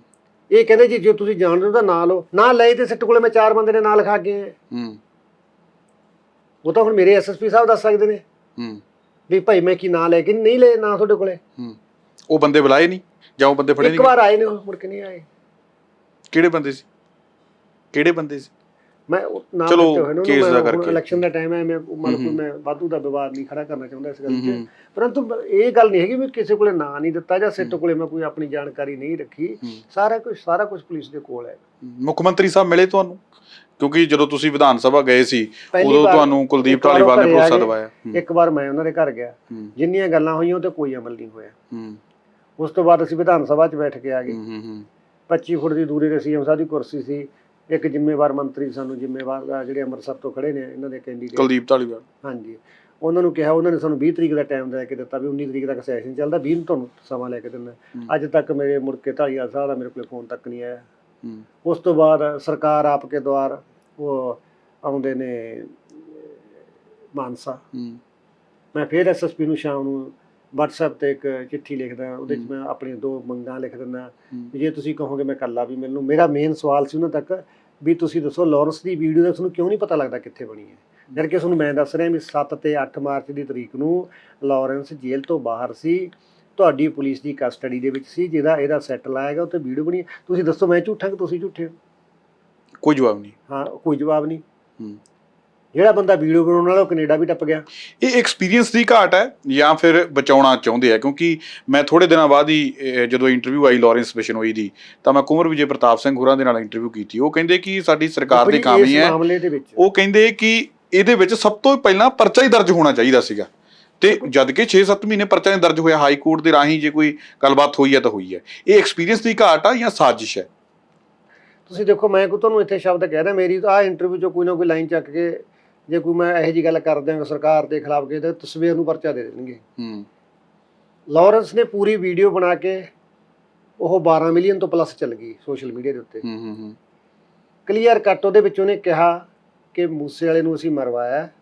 [SPEAKER 1] ਇਹ ਕਹਿੰਦੇ ਜੀ ਜੇ ਤੁਸੀਂ ਜਾਣਦੇ ਹੋ ਤਾਂ ਨਾਂ ਲਓ। ਨਾਂ ਲਏ ਤੇ ਸਿੱਟ ਕੋਲੇ ਮੈਂ ਚਾਰ ਬੰਦੇ ਨੇ ਨਾਂ ਲਿਖਾ ਕੇ ਆਏ।
[SPEAKER 2] ਹੂੰ,
[SPEAKER 1] ਉਹ ਤਾਂ ਹੁਣ ਮੇਰੇ ਐਸਐਸਪੀ ਸਾਹਿਬ ਦੱਸ ਸਕਦੇ ਨੇ।
[SPEAKER 2] ਹੂੰ,
[SPEAKER 1] ਵੀ ਭਾਈ ਮੈਂ ਕੀ ਨਾਂ ਲੈ ਕੇ ਨਹੀਂ ਲਏ ਨਾਂ ਤੁਹਾਡੇ ਕੋਲੇ?
[SPEAKER 2] ਹੂੰ। ਉਹ ਬੰਦੇ ਬੁਲਾਏ ਨਹੀਂ? ਜਾਂ ਉਹ ਬੰਦੇ ਫੜੇ
[SPEAKER 1] ਇੱਕ
[SPEAKER 2] ਨਹੀਂ
[SPEAKER 1] ਵਾਰ ਆਏ ਨੇ ਉਹ ਮੁੜ ਕੇ ਨਹੀਂ ਆਏ।
[SPEAKER 2] ਕਿਹੜੇ ਬੰਦੇ ਸੀ? ਕਿਹੜੇ ਬੰਦੇ ਸੀ?
[SPEAKER 1] ਮੈਂ ਉਹ ਨਾਮ
[SPEAKER 2] ਚਲੋ, ਕੇਸ ਦਾ ਕਰਕੇ।
[SPEAKER 1] ਇਲੈਕਸ਼ਨ ਦਾ ਟਾਈਮ ਹੈ ਮੈਂ ਮਨ ਕੋਈ। ਮੈਂ ਵਾਧੂ ਦਾ ਵਿਵਾਦ ਨਹੀਂ ਖੜਾ ਕਰਨਾ ਚਾਹੁੰਦਾ ਇਸ ਗੱਲ 'ਚ ਪਰੰਤੂ ਇਹ ਗੱਲ ਨਹੀਂ ਹੈਗੀ ਵੀ ਕਿਸੇ ਕੋਲੇ ਨਾਂ ਨਹੀਂ ਦਿੱਤਾ ਜਾਂ ਸਿੱਟ ਕੋਲੇ ਮੈਂ ਕੋਈ ਆਪਣੀ ਜਾਣਕਾਰੀ ਨਹੀਂ ਰੱਖੀ। ਸਾਰਾ ਕੁਝ ਸਾਰਾ ਕੁਝ ਪੁਲਿਸ ਦੇ ਕੋਲ ਹੈ।
[SPEAKER 2] ਮੁੱਖ ਮੰਤਰੀ ਸਾਹਿਬ ਮਿਲੇ ਤੁਹਾਨੂੰ? ਕਿਉਂਕਿ ਜਦੋਂ ਤੁਸੀਂ ਵਿਧਾਨ ਸਭਾ ਗਏ ਸੀ ਉਦੋਂ ਤੁਹਾਨੂੰ ਕੁਲਦੀਪ ਢਾਲੀਵਾਲ ਨੇ ਭਰੋਸਾ ਦਿਵਾਇਆ।
[SPEAKER 1] ਇੱਕ ਵਾਰ ਮੈਂ ਉਹਨਾਂ ਦੇ ਘਰ ਗਿਆ। ਜਿੰਨੀਆਂ ਗੱਲਾਂ ਹੋਈਆਂ ਉਹ ਤੇ ਕੋਈ ਅਮਲ ਨਹੀਂ ਹੋਇਆ। ਉਸ ਤੋਂ ਬਾਅਦ ਅਸੀਂ ਵਿਧਾਨ ਸਭਾ 'ਚ ਬੈਠ ਕੇ ਆ ਗਏ।
[SPEAKER 2] ਹੂੰ, ਹੂੰ, ਹੂੰ,
[SPEAKER 1] 25 ਫੁੱਟ ਦੀ ਦੂਰੀ ਤੇ ਸੀਐਮ ਸਾਹਿਬ ਦੀ ਕੁਰਸੀ ਸੀ। ਇੱਕ ਜ਼ਿੰਮੇਵਾਰ ਮੰਤਰੀ ਸਾਨੂੰ ਜ਼ਿੰਮੇਵਾਰ ਜਿਹੜੇ ਅੰਮ੍ਰਿਤਸਰ ਤੋਂ ਖੜੇ ਨੇ ਇਹਨਾਂ ਦੇ ਕੈਂਡੀਡੇਟ
[SPEAKER 2] ਕੁਲਦੀਪ ਢਾਲੀਵਾਲ
[SPEAKER 1] ਹਾਂਜੀ। ਉਹਨਾਂ ਨੂੰ ਕਿਹਾ ਉਹਨਾਂ ਨੇ ਸਾਨੂੰ 20 ਤਰੀਕ ਦਾ ਟਾਈਮ ਦੇ ਕੇ ਦਿੱਤਾ ਵੀ 19 ਤਰੀਕ ਤੱਕ ਸੈਸ਼ਨ ਚੱਲਦਾ 20 ਨੂੰ ਤੁਹਾਨੂੰ ਸਮਾਂ ਲੈ ਕੇ ਦਿੰਦਾ। ਅੱਜ ਤੱਕ ਮੇਰੇ ਮੁੜ ਕੇ ਢਾਲੀਵਾਲ ਸਾਹਿਬ ਦਾ ਮੇਰੇ ਕੋਲ ਫੋਨ ਤੱਕ ਨਹੀਂ ਆਇਆ। ਉਸ ਤੋਂ ਬਾਅਦ ਸਰਕਾਰ ਆਪਕੇ ਦੁਆਰ ਉਹ ਆਉਂਦੇ ਨੇ ਮਾਨਸਾ। ਮੈਂ ਫਿਰ ਐਸਐਸਪੀ ਨੂੰ ਸ਼ਾਮ ਨੂੰ WhatsApp ਤੇ ਇੱਕ ਚਿੱਠੀ ਲਿਖਦਾ ਉਹਦੇ ਵਿੱਚ ਮੈਂ ਆਪਣੀਆਂ ਦੋ ਮੰਗਾਂ ਲਿਖ ਦਿੰਦਾ। ਜੇ ਤੁਸੀਂ ਕਹੋਗੇ ਮੈਂ ਕੱਲਾ ਵੀ ਲੂੰ ਮੇਰਾ ਮੇਨ ਸਵਾਲ ਸੀ ਉਹਨਾਂ ਤੱਕ ਵੀ ਤੁਸੀਂ ਦੱਸੋ ਲਾਰੈਂਸ ਦੀ ਵੀਡੀਓ ਦਾ ਤੁਹਾਨੂੰ ਕਿਉਂ ਨਹੀਂ ਪਤਾ ਲੱਗਦਾ ਕਿੱਥੇ ਬਣੀ ਹੈ? ਜਦ ਕਿ ਤੁਹਾਨੂੰ ਮੈਂ ਦੱਸ ਰਿਹਾ ਵੀ 7 ਤੇ 8 ਮਾਰਚ ਦੀ ਤਰੀਕ ਨੂੰ ਲਾਰੈਂਸ ਜੇਲ੍ਹ ਤੋਂ ਬਾਹਰ ਸੀ। ਤੁਹਾਡੀ ਪੁਲਿਸ ਦੀ ਕਸਟਡੀ ਦੇ ਵਿੱਚ ਸੀ ਜਿਹਦਾ ਇਹਦਾ ਸੈੱਟ ਲਾਇਆਗਾ ਉੱਤੇ ਵੀਡੀਓ ਬਣੀ। ਤੁਸੀਂ ਦੱਸੋ ਮੈਂ ਝੂਠਾ ਕਿ ਤੁਸੀਂ ਝੂਠੇ ਹੋ?
[SPEAKER 2] ਕੋਈ ਜਵਾਬ ਨਹੀਂ।
[SPEAKER 1] ਹਾਂ ਕੋਈ ਜਵਾਬ ਨਹੀਂ।
[SPEAKER 2] ਹੂੰ।
[SPEAKER 1] ਜਿਹੜਾ ਬੰਦਾ ਵੀਡੀਓ ਬਣਾਉਣ ਵਾਲਾ ਉਹ ਕੈਨੇਡਾ ਵੀ ਟੱਪ ਗਿਆ।
[SPEAKER 2] ਇਹ ਐਕਸਪੀਰੀਅੰਸ ਦੀ ਘਾਟ ਹੈ ਜਾਂ ਫਿਰ ਬਚਾਉਣਾ ਚਾਹੁੰਦੇ ਆ? ਕਿਉਂਕਿ ਮੈਂ ਥੋੜੇ ਦਿਨਾਂ ਬਾਅਦ ਹੀ ਜਦੋਂ ਇੰਟਰਵਿਊ ਆਈ ਲਾਰੈਂਸ ਬਿਸ਼ਨੋਈ ਦੀ ਤਾਂ ਮੈਂ ਕੁੰਵਰ ਵਿਜੇ ਪ੍ਰਤਾਪ ਸਿੰਘ ਹੋਰਾਂ ਦੇ ਨਾਲ ਇੰਟਰਵਿਊ ਕੀਤੀ। ਉਹ ਕਹਿੰਦੇ ਕਿ ਸਾਡੀ ਸਰਕਾਰ ਦੀ
[SPEAKER 1] ਇਸ
[SPEAKER 2] ਹੈ। ਉਹ ਕਹਿੰਦੇ ਕਿ ਇਹਦੇ ਵਿੱਚ ਸਭ ਤੋਂ ਪਹਿਲਾਂ ਪਰਚਾ ਹੀ ਦਰਜ ਹੋਣਾ ਚਾਹੀਦਾ ਸੀਗਾ। ਤੇ ਜਦ ਕਿ 6-7 ਮਹੀਨੇ ਪਰਚਾ ਨਹੀਂ ਦਰਜ ਹੋਇਆ ਹਾਈ ਕੋਰਟ ਦੇ ਰਾਹੀਂ ਜੇ ਕੋਈ ਗੱਲਬਾਤ ਹੋਈ ਹੈ ਤਾਂ ਹੋਈ ਹੈ। ਇਹ ਐਕਸਪੀਰੀਅੰਸ ਦੀ ਘਾਟ ਆ ਜਾਂ ਸਾਜ਼ਿਸ਼ ਹੈ?
[SPEAKER 1] ਤੁਸੀਂ ਦੇਖੋ ਮੈਂ ਕੋ ਤੁਹਾਨੂੰ ਇੱਥੇ ਸ਼ਬਦ ਕਹਿ ਰਿਹਾ ਮੇਰੀ ਆ ਇੰਟਰਵਿਊ ਚੋਂ ਕੋਈ ਨਾ ਕੋਈ ਲਾਈਨ ਚੱਕ ਕੇ ਜੇ ਕੋਈ ਮੈਂ ਇਹੋ ਜੀ ਗੱਲ ਕਰ ਦਿਆਂਗਾ ਸਰਕਾਰ ਦੇ ਖਿਲਾਫ ਕੇ ਤੇ ਤਸਵੀਰ ਨੂੰ ਪਰਚਾ ਦੇ ਦੇਣਗੇ।
[SPEAKER 2] ਹੂੰ।
[SPEAKER 1] ਲਾਰੈਂਸ ਨੇ ਪੂਰੀ ਵੀਡੀਓ ਬਣਾ ਕੇ ਉਹ 12 ਮਿਲੀਅਨ ਤੋਂ ਪਲੱਸ ਚੱਲ ਗਈ ਸੋਸ਼ਲ ਮੀਡੀਆ ਦੇ ਉੱਤੇ।
[SPEAKER 2] ਹੂੰ ਹੂੰ
[SPEAKER 1] ਕਲੀਅਰ ਕੱਟ ਉਹਦੇ ਵਿੱਚ ਉਹਨੇ ਕਿਹਾ ਕਿ ਮੂਸੇ ਵਾਲੇ ਨੂੰ ਅਸੀਂ ਮਰਵਾਇਆ ਹੈ।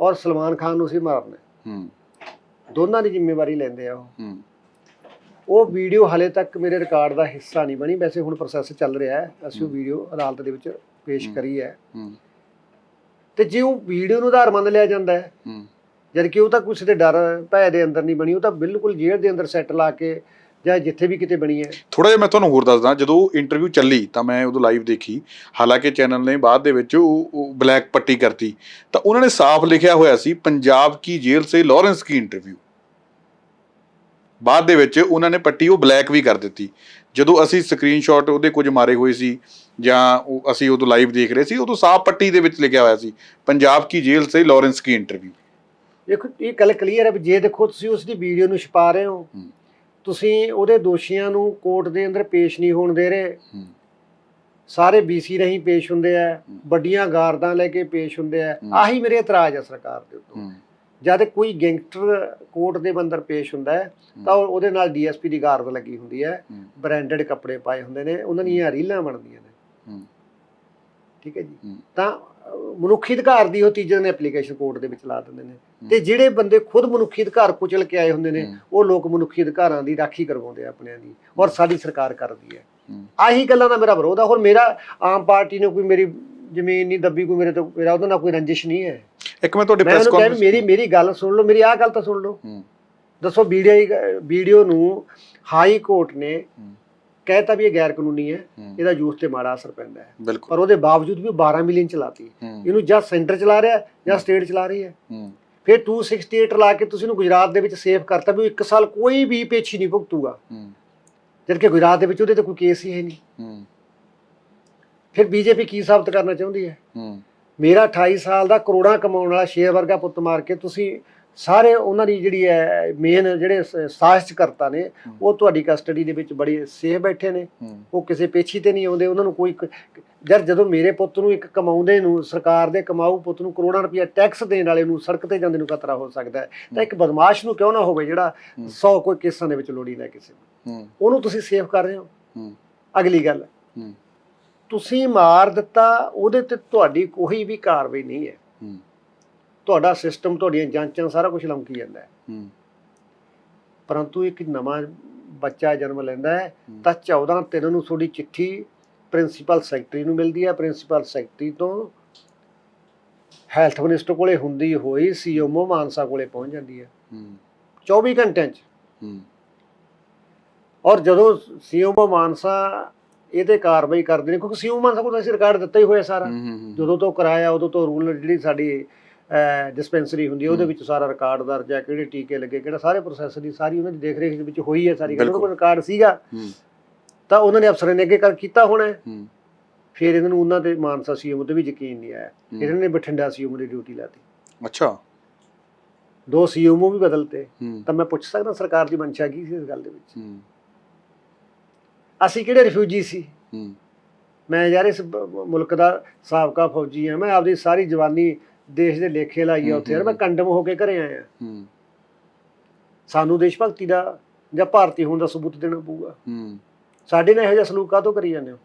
[SPEAKER 1] ਔਰ ਸਲਮਾਨ ਖਾਨ ਨੂੰ ਅਸੀਂ ਮਾਰਨਾ। ਹੈ। ਦੋਨਾਂ ਦੀ ਜ਼ਿੰਮੇਵਾਰੀ ਲੈਂਦੇ ਆ ਉਹ।
[SPEAKER 2] ਹੂੰ।
[SPEAKER 1] ਉਹ ਵੀਡੀਓ ਹਲੇ ਤੱਕ ਮੇਰੇ ਰਿਕਾਰਡ ਦਾ ਹਿੱਸਾ ਨਹੀਂ ਬਣੀ। ਵੈਸੇ ਹੁਣ ਪ੍ਰੋਸੈਸ ਚੱਲ ਰਿਹਾ ਹੈ। ਅਸੀਂ ਉਹ ਵੀਡੀਓ ਅਦਾਲਤ ਦੇ ਵਿੱਚ ਪੇਸ਼। ਕਰੀ ਹੈ।
[SPEAKER 2] ਹੂੰ।
[SPEAKER 1] ਤੇ ਜੇ ਉਹ ਵੀਡੀਓ ਨੂੰ ਆਧਾਰ ਮੰਨ ਲਿਆ ਜਾਂਦਾ ਹੈ ਜਦ ਕਿ ਉਹ ਤਾਂ ਕਿਸੇ ਦੇ ਡਰ ਭੈ ਦੇ ਅੰਦਰ ਨਹੀਂ ਬਣੀ ਉਹ ਤਾਂ ਬਿਲਕੁਲ ਜੇਲ੍ਹ ਦੇ ਅੰਦਰ ਸੈੱਟ ਲਾ ਕੇ ਜਾਂ ਜਿੱਥੇ ਵੀ ਕਿਤੇ ਬਣੀ ਹੈ।
[SPEAKER 2] ਥੋੜਾ ਜਿਹਾ ਮੈਂ ਤੁਹਾਨੂੰ ਹੋਰ ਦੱਸਦਾ ਜਦੋਂ ਇੰਟਰਵਿਊ ਚੱਲੀ ਤਾਂ ਮੈਂ ਉਦੋਂ ਲਾਈਵ ਦੇਖੀ। ਹਾਲਾਂਕਿ ਚੈਨਲ ਨੇ ਬਾਅਦ ਦੇ ਵਿੱਚ ਉਹ ਬਲੈਕ ਪੱਟੀ ਕਰਤੀ। ਤਾਂ ਉਹਨਾਂ ਨੇ ਸਾਫ਼ ਲਿਖਿਆ ਹੋਇਆ ਸੀ ਪੰਜਾਬ ਕੀ ਜੇਲ੍ਹ ਸੇ ਲਾਰੈਂਸ ਕੀ ਇੰਟਰਵਿਊ ਬਾਅਦ ਦੇ ਵਿੱਚ ਉਹਨਾਂ ਨੇ ਪੱਟੀ ਉਹ ਬਲੈਕ ਵੀ ਕਰ ਦਿੱਤੀ। ਜਦੋਂ ਅਸੀਂ ਸਕਰੀਨਸ਼ਾਟ ਉਹਦੇ ਕੁਝ ਮਾਰੇ ਹੋਏ ਸੀ ਜਾਂ ਉਹ ਅਸੀਂ ਉਦੋਂ ਲਾਈਵ ਦੇਖ ਰਹੇ ਸੀ ਉਦੋਂ ਸਾਫ਼ ਪੱਟੀ ਦੇ ਵਿੱਚ ਲਿਖਿਆ ਹੋਇਆ ਸੀ ਪੰਜਾਬ ਕੀ ਜੇਲ੍ਹ ਸੇ ਲਾਰੈਂਸ ਕੀ ਇੰਟਰਵਿਊ
[SPEAKER 1] ਦੇਖੋ ਇਹ ਗੱਲ ਕਲੀਅਰ ਹੈ ਵੀ ਜੇ ਦੇਖੋ ਤੁਸੀਂ ਉਸ ਦੀ ਵੀਡੀਓ ਨੂੰ ਛਪਾ ਰਹੇ ਹੋ। ਤੁਸੀਂ ਉਹਦੇ ਦੋਸ਼ੀਆਂ ਨੂੰ ਕੋਰਟ ਦੇ ਅੰਦਰ ਪੇਸ਼ ਨਹੀਂ ਹੋਣ ਦੇ ਰਹੇ। ਸਾਰੇ ਬੀਸੀ ਰਹੀ ਪੇਸ਼ ਹੁੰਦੇ ਆ। ਵੱਡੀਆਂ ਗਾਰਦਾਂ ਲੈ ਕੇ ਪੇਸ਼ ਹੁੰਦੇ ਆ। ਆਹੀ ਮੇਰੇ ਇਤਰਾਜ਼ ਹੈ ਸਰਕਾਰ ਦੇ ਉੱਤੇ ਜਦ ਕੋਈ ਗੈਂਗਸਟਰ ਕੋਰਟ ਦੇ ਅੰਦਰ ਪੇਸ਼ ਹੁੰਦਾ ਹੈ ਤਾਂ ਉਹ- ਉਹਦੇ ਨਾਲ ਡੀਐਸਪੀ ਦੀ ਗਾਰਦ ਲੱਗੀ ਹੁੰਦੀ ਹੈ। ਬ੍ਰਾਂਡਡ ਕੱਪੜੇ ਪਾਏ ਹੁੰਦੇ ਨੇ ਉਹਨਾਂ ਦੀਆਂ ਰੀਲਾਂ ਬਣਦੀਆਂ ਨੇ। ਠੀਕ ਹੈ ਜੀ। ਤਾਂ ਮਨੁੱਖੀ ਅਧਿਕਾਰ ਦੀ ਉਹ ਤੀਜੇ ਨੇ ਐਪਲੀਕੇਸ਼ਨ ਕੋਰਟ ਦੇ ਵਿੱਚ ਲਾ ਦਿੰਦੇ ਨੇ। ਤੇ ਜਿਹੜੇ ਬੰਦੇ ਖੁਦ ਮਨੁੱਖੀ ਅਧਿਕਾਰ ਕੁਚਲ ਕੇ ਆਏ ਹੁੰਦੇ ਨੇ। ਉਹ ਲੋਕ ਮਨੁੱਖੀ ਅਧਿਕਾਰਾਂ ਦੀ ਰਾਖੀ ਕਰਵਾਉਂਦੇ ਆ ਆਪਣਿਆਂ ਦੀ ਔਰ ਸਾਡੀ ਸਰਕਾਰ ਕਰਦੀ ਹੈ
[SPEAKER 2] ਹੂੰ।
[SPEAKER 1] ਆਹੀ ਗੱਲਾਂ ਦਾ ਮੇਰਾ ਵਿਰੋਧ ਆ ਹੋਰ ਮੇਰਾ ਆਮ ਪਾਰਟੀ ਨੇ ਕੋਈ ਮੇਰੀ ਜ਼ਮੀਨ ਨਹੀਂ ਦੱਬੀ ਕੋਈ ਮੇਰੇ ਤੋਂ ਮੇਰਾ ਉਹਦੇ ਨਾਲ ਕੋਈ ਰੰਜਿਸ਼ ਨਹੀਂ ਹੈ।
[SPEAKER 2] ਇੱਕ ਮੈਂ ਤੁਹਾਡੇ
[SPEAKER 1] ਮੈਂ
[SPEAKER 2] ਪ੍ਰੈਸ
[SPEAKER 1] ਉਹਨੂੰ ਕਿਹਾ ਵੀ ਮੇਰੀ ਮੇਰੀ ਗੱਲ ਸੁਣ ਲਓ ਮੇਰੀ ਆਹ ਗੱਲ ਤਾਂ ਸੁਣ ਲਓ।
[SPEAKER 2] ਹੂੰ।
[SPEAKER 1] ਦੱਸੋ ਵੀਡੀਓ ਵੀਡੀਓ ਨੂੰ ਹਾਈ ਕੋਰਟ ਨੇ
[SPEAKER 2] ਹੂੰ।
[SPEAKER 1] ਕਹਿਤਾ ਵੀ ਇਹ ਗੈਰ ਕਾਨੂੰਨੀ ਹੈ
[SPEAKER 2] ਹੂੰ।
[SPEAKER 1] ਇਹਦਾ ਯੂਥ ਤੇ ਮਾੜਾ ਅਸਰ ਪੈਂਦਾ ਹੈ।
[SPEAKER 2] ਬਿਲਕੁਲ।
[SPEAKER 1] ਪਰ ਉਹਦੇ ਬਾਵਜੂਦ ਵੀ ਉਹ 12 ਮਿਲੀਅਨ ਚਲਾਤੀ
[SPEAKER 2] ਹੂੰ।
[SPEAKER 1] ਇਹਨੂੰ ਜਾਂ ਸੈਂਟਰ ਚਲਾ ਰਿਹਾ ਜਾਂ ਸਟੇਟ ਚਲਾ ਰਹੀ ਹੈ।
[SPEAKER 2] ਹੂੰ।
[SPEAKER 1] ਫਿਰ 268 ਲਾ ਕੇ ਤੁਸੀਂ ਇਹਨੂੰ ਗੁਜਰਾਤ ਦੇ ਵਿੱਚ ਸੇਫ ਕਰਤਾ ਵੀ ਉਹ ਇੱਕ ਸਾਲ ਕੋਈ ਵੀ ਪੇਛੀ ਨਹੀਂ ਭੁਗਤੂਗਾ।
[SPEAKER 2] ਹੂੰ।
[SPEAKER 1] ਜਦ ਕਿ ਗੁਜਰਾਤ ਦੇ ਵਿੱਚ ਉਹਦੇ ਤੇ ਕੋਈ ਕੇਸ ਹੀ ਹੈ ਨਹੀਂ।
[SPEAKER 2] ਹੂੰ।
[SPEAKER 1] ਫਿਰ ਬੀਜੇਪੀ ਕੀ ਸਾਬਤ ਕਰਨਾ ਚਾਹੁੰਦੀ ਹੈ?
[SPEAKER 2] ਹੂੰ।
[SPEAKER 1] ਮੇਰਾ 28 ਸਾਲ ਦਾ ਕਰੋੜਾਂ ਕਮਾਉਣ ਵਾਲਾ ਸ਼ੇਰ ਵਰਗਾ ਪੁੱਤ ਮਾਰ ਕੇ ਤੁਸੀਂ ਸਾਰੇ ਉਹਨਾਂ ਦੀ ਜਿਹੜੀ ਹੈ ਮੇਨ ਜਿਹੜੇ ਸ- ਸਾਜ਼ਿਸ਼ ਕਰਤਾ ਨੇ ਉਹ ਤੁਹਾਡੀ ਕਸਟਡੀ ਦੇ ਵਿੱਚ ਬੜੀ ਸੇਫ ਬੈਠੇ ਨੇ। ਉਹ ਕਿਸੇ ਪੇਛੀ ਤੇ ਨਹੀਂ ਆਉਂਦੇ ਉਹਨਾਂ ਨੂੰ ਕੋਈ ਯਾਰ ਜਦੋਂ ਮੇਰੇ ਪੁੱਤ ਨੂੰ ਇੱਕ ਕਮਾਉਂਦੇ ਨੂੰ ਸਰਕਾਰ ਦੇ ਕਮਾਊ ਪੁੱਤ ਨੂੰ ਕਰੋੜਾਂ ਰੁਪਇਆ ਟੈਕਸ ਦੇਣ ਵਾਲੇ ਨੂੰ ਸੜਕ ਤੇ ਜਾਂਦੇ ਨੂੰ ਖਤਰਾ ਹੋ ਸਕਦਾ ਹੈ ਤਾਂ ਇੱਕ ਬਦਮਾਸ਼ ਨੂੰ ਕਿਉਂ ਨਾ ਹੋਵੇ ਜਿਹੜਾ
[SPEAKER 2] ਹੂੰ।
[SPEAKER 1] 100 ਕੋਈ ਕੇਸਾਂ ਦੇ ਵਿੱਚ ਲੋੜੀ ਲੈ ਕਿਸੇ ਨੂੰ? ਉਹਨੂੰ ਤੁਸੀਂ ਸੇਫ ਕਰ ਰਹੇ ਹੋ? ਅਗਲੀ ਗੱਲ। ਤੁਸੀਂ ਮਾਰ ਦਿੱਤਾ ਉਹਦੇ ਤੇ ਤੁਹਾਡੀ ਕੋਈ ਵੀ ਕਾਰਵਾਈ ਨਹੀਂ ਹੈ। ਤੁਹਾਡਾ ਸਿਸਟਮ ਤੁਹਾਡੀਆਂ ਜਾਂਚਾਂ ਸਾਰਾ ਕੁਝ ਲੰਕੀ ਜਾਂਦਾ ਹੈ। ਪਰੰਤੂ ਇੱਕ ਨਵਾਂ ਬੱਚਾ ਜਨਮ ਲੈਂਦਾ ਹੈ। ਤਾਂ 14 ਤਿੰਨ ਨੂੰ ਤੁਹਾਡੀ ਚਿੱਠੀ ਪ੍ਰਿੰਸੀਪਲ ਸੈਕਟਰੀ ਨੂੰ ਮਿਲਦੀ ਹੈ। ਪ੍ਰਿੰਸੀਪਲ ਸੈਕਟਰੀ ਤੋਂ ਹੈਲਥ ਮਿਨਿਸਟਰ ਕੋਲੇ ਹੁੰਦੀ ਹੋਈ ਸੀਐਮਓ ਮਾਨਸਾ ਕੋਲੇ ਪਹੁੰਚ ਜਾਂਦੀ ਹੈ।
[SPEAKER 2] ਹੂੰ।
[SPEAKER 1] 24 ਘੰਟਿਆਂ 'ਚ।
[SPEAKER 2] ਹੂੰ।
[SPEAKER 1] ਔਰ ਜਦੋਂ ਸੀਐਮਓ ਮਾਨਸਾ ਇਹ ਤੇ ਕਾਰਵਾਈ ਕਰਦੇ ਨੇ ਕਿਉਂਕਿ ਸੀਐਮਓ ਮਾਨਸਾ ਕੋਲ ਤਾਂ ਅਸੀਂ ਰਿਕਾਰਡ ਦਿੱਤਾ ਹੀ ਹੋਇਆ ਸਾਰਾ। ਜਦੋਂ ਤੋਂ ਕਰਾਇਆ ਉਦੋਂ ਤੋਂ ਰੂਲ ਜਿਹੜੀ ਸਾਡੀ ਡਿਸਪੈਂਸਰੀ ਹੁੰਦੀ ਹੈ ਉਹਦੇ ਵਿੱਚ ਸਾਰਾ ਰਿਕਾਰਡ ਦਰਜ ਹੈ ਕਿਹੜੇ ਟੀਕੇ ਲੱਗੇ ਕਿਹੜਾ ਸਾਰੇ ਪ੍ਰੋਸੈਸ ਦੀ ਸਾਰੀ ਉਹਨਾਂ ਦੀ ਦੇਖ ਰੇਖ ਦੇ ਵਿੱਚ ਹੋਈ ਹੈ ਸਾਰੀ ਉਹਨਾਂ ਕੋਲ ਰਿਕਾਰਡ ਸੀਗਾ। ਤਾਂ ਉਹਨਾਂ ਨੇ ਅਫਸਰਾਂ ਨੇ ਅੱਗੇ ਕਰ ਕੀਤਾ ਹੋਣਾ ਫਿਰ ਇਹਨਾਂ ਨੂੰ ਉਹਨਾਂ ਤੇ ਮਾਨਸਾ ਸੀਐਮ ਤੇ ਵੀ ਯਕੀਨ ਨਹੀਂ ਆਇਆ। ਇਹਨਾਂ ਨੇ ਬਠਿੰਡਾ ਸੀਐਮ ਦੀ ਡਿਊਟੀ ਲਾਤੀ
[SPEAKER 2] ਅੱਛਾ।
[SPEAKER 1] ਦੋ ਸੀਐਮਓ ਵੀ ਬਦਲਤੇ। ਤਾਂ ਮੈਂ ਪੁੱਛ ਸਕਦਾ ਸਰਕਾਰ ਦੀ ਮਨਸ਼ਾ ਕੀ ਸੀ ਇਸ ਗੱਲ ਦੇ ਵਿੱਚ? ਅਸੀਂ ਕਿਹੜੇ ਰਿਫਿਊਜੀ ਸੀ?
[SPEAKER 2] ਹੂੰ।
[SPEAKER 1] ਮੈਂ ਯਾਰ ਇਸ ਬ- ਮੁਲਕ ਦਾ ਸਾਬਕਾ ਫੌਜੀ ਹਾਂ। ਮੈਂ ਆਪਦੀ ਸਾਰੀ ਜਵਾਨੀ ਦੇਸ਼ ਦੇ ਲੇਖੇ ਲਾਈ ਆ ਉੱਥੇ। ਯਾਰ ਮੈਂ ਕੰਡਮ ਹੋ ਕੇ ਘਰੇ ਆਇਆ।
[SPEAKER 2] ਹੂੰ।
[SPEAKER 1] ਸਾਨੂੰ ਦੇਸ਼ ਭਗਤੀ ਦਾ ਜਾਂ ਭਾਰਤੀ ਹੋਣ ਦਾ ਸਬੂਤ ਦੇਣਾ ਪਊਗਾ।
[SPEAKER 2] ਹੂੰ।
[SPEAKER 1] ਸਾਡੇ ਨਾਲ ਇਹੋ ਜਿਹਾ ਸਲੂਕ ਕਾਹਤੋਂ ਕਰੀ ਜਾਂਦੇ ਹੋ?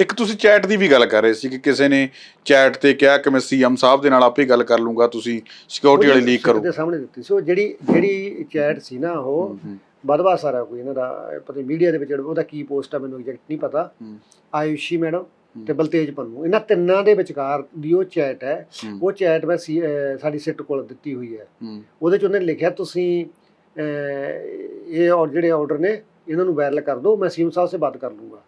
[SPEAKER 2] ਇੱਕ ਤੁਸੀਂ ਚੈਟ ਦੀ ਵੀ ਗੱਲ ਕਰ ਰਹੇ ਸੀ ਕਿ ਕਿਸੇ ਨੇ ਚੈਟ ਤੇ ਕਿਹਾ ਕਿ ਮੈਂ ਸੀਐਮ ਸਾਹਿਬ ਦੇ ਨਾਲ ਆਪੇ ਗੱਲ ਕਰ ਲੂੰਗਾ ਤੁਸੀਂ ਸਿਕਿਉਰਿਟੀ ਵਾਲੀ ਲੀਕ ਕਰੋ।
[SPEAKER 1] ਦੇ ਸਾਹਮਣੇ ਦਿੱਤੀ ਸੀ। ਉਹ ਜਿਹੜੀ ਜਿਹੜੀ ਚੈਟ ਸੀ ਨਾ ਉਹ ਬਦਵਾ ਸਾਰਾ ਕੋਈ ਇਹਨਾਂ ਦਾ ਪਤਾ ਮੀਡੀਆ ਦੇ ਵਿੱਚ ਉਹਦਾ ਕੀ ਪੋਸਟ ਆ ਮੈਨੂੰ ਐਗਜ਼ੈਕਟ ਨਹੀਂ ਪਤਾ। ਆਯੁਸ਼ੀ ਮੈਡਮ ਤੇ ਬਲਤੇਜ ਪੰਨੂ ਇਹਨਾਂ ਤਿੰਨਾਂ ਦੇ ਵਿਚਕਾਰ ਦੀ ਉਹ ਚੈਟ ਹੈ ਉਹ ਚੈਟ ਮੈਂ ਸਾਡੀ ਸਿੱਟ ਕੋਲ ਦਿੱਤੀ ਹੋਈ ਹੈ। ਉਹਦੇ ਚ ਉਹਨੇ ਲਿਖਿਆ ਤੁਸੀਂ ਇਹ ਔਰ ਜਿਹੜੇ ਆਰਡਰ ਨੇ ਇਹਨਾਂ ਨੂੰ ਵਾਇਰਲ ਕਰ ਦਿਓ ਮੈਂ ਸੀਐਮ ਸਾਹਿਬ ਸੇ ਬਾਤ ਕਰ ਲੂੰਗਾ।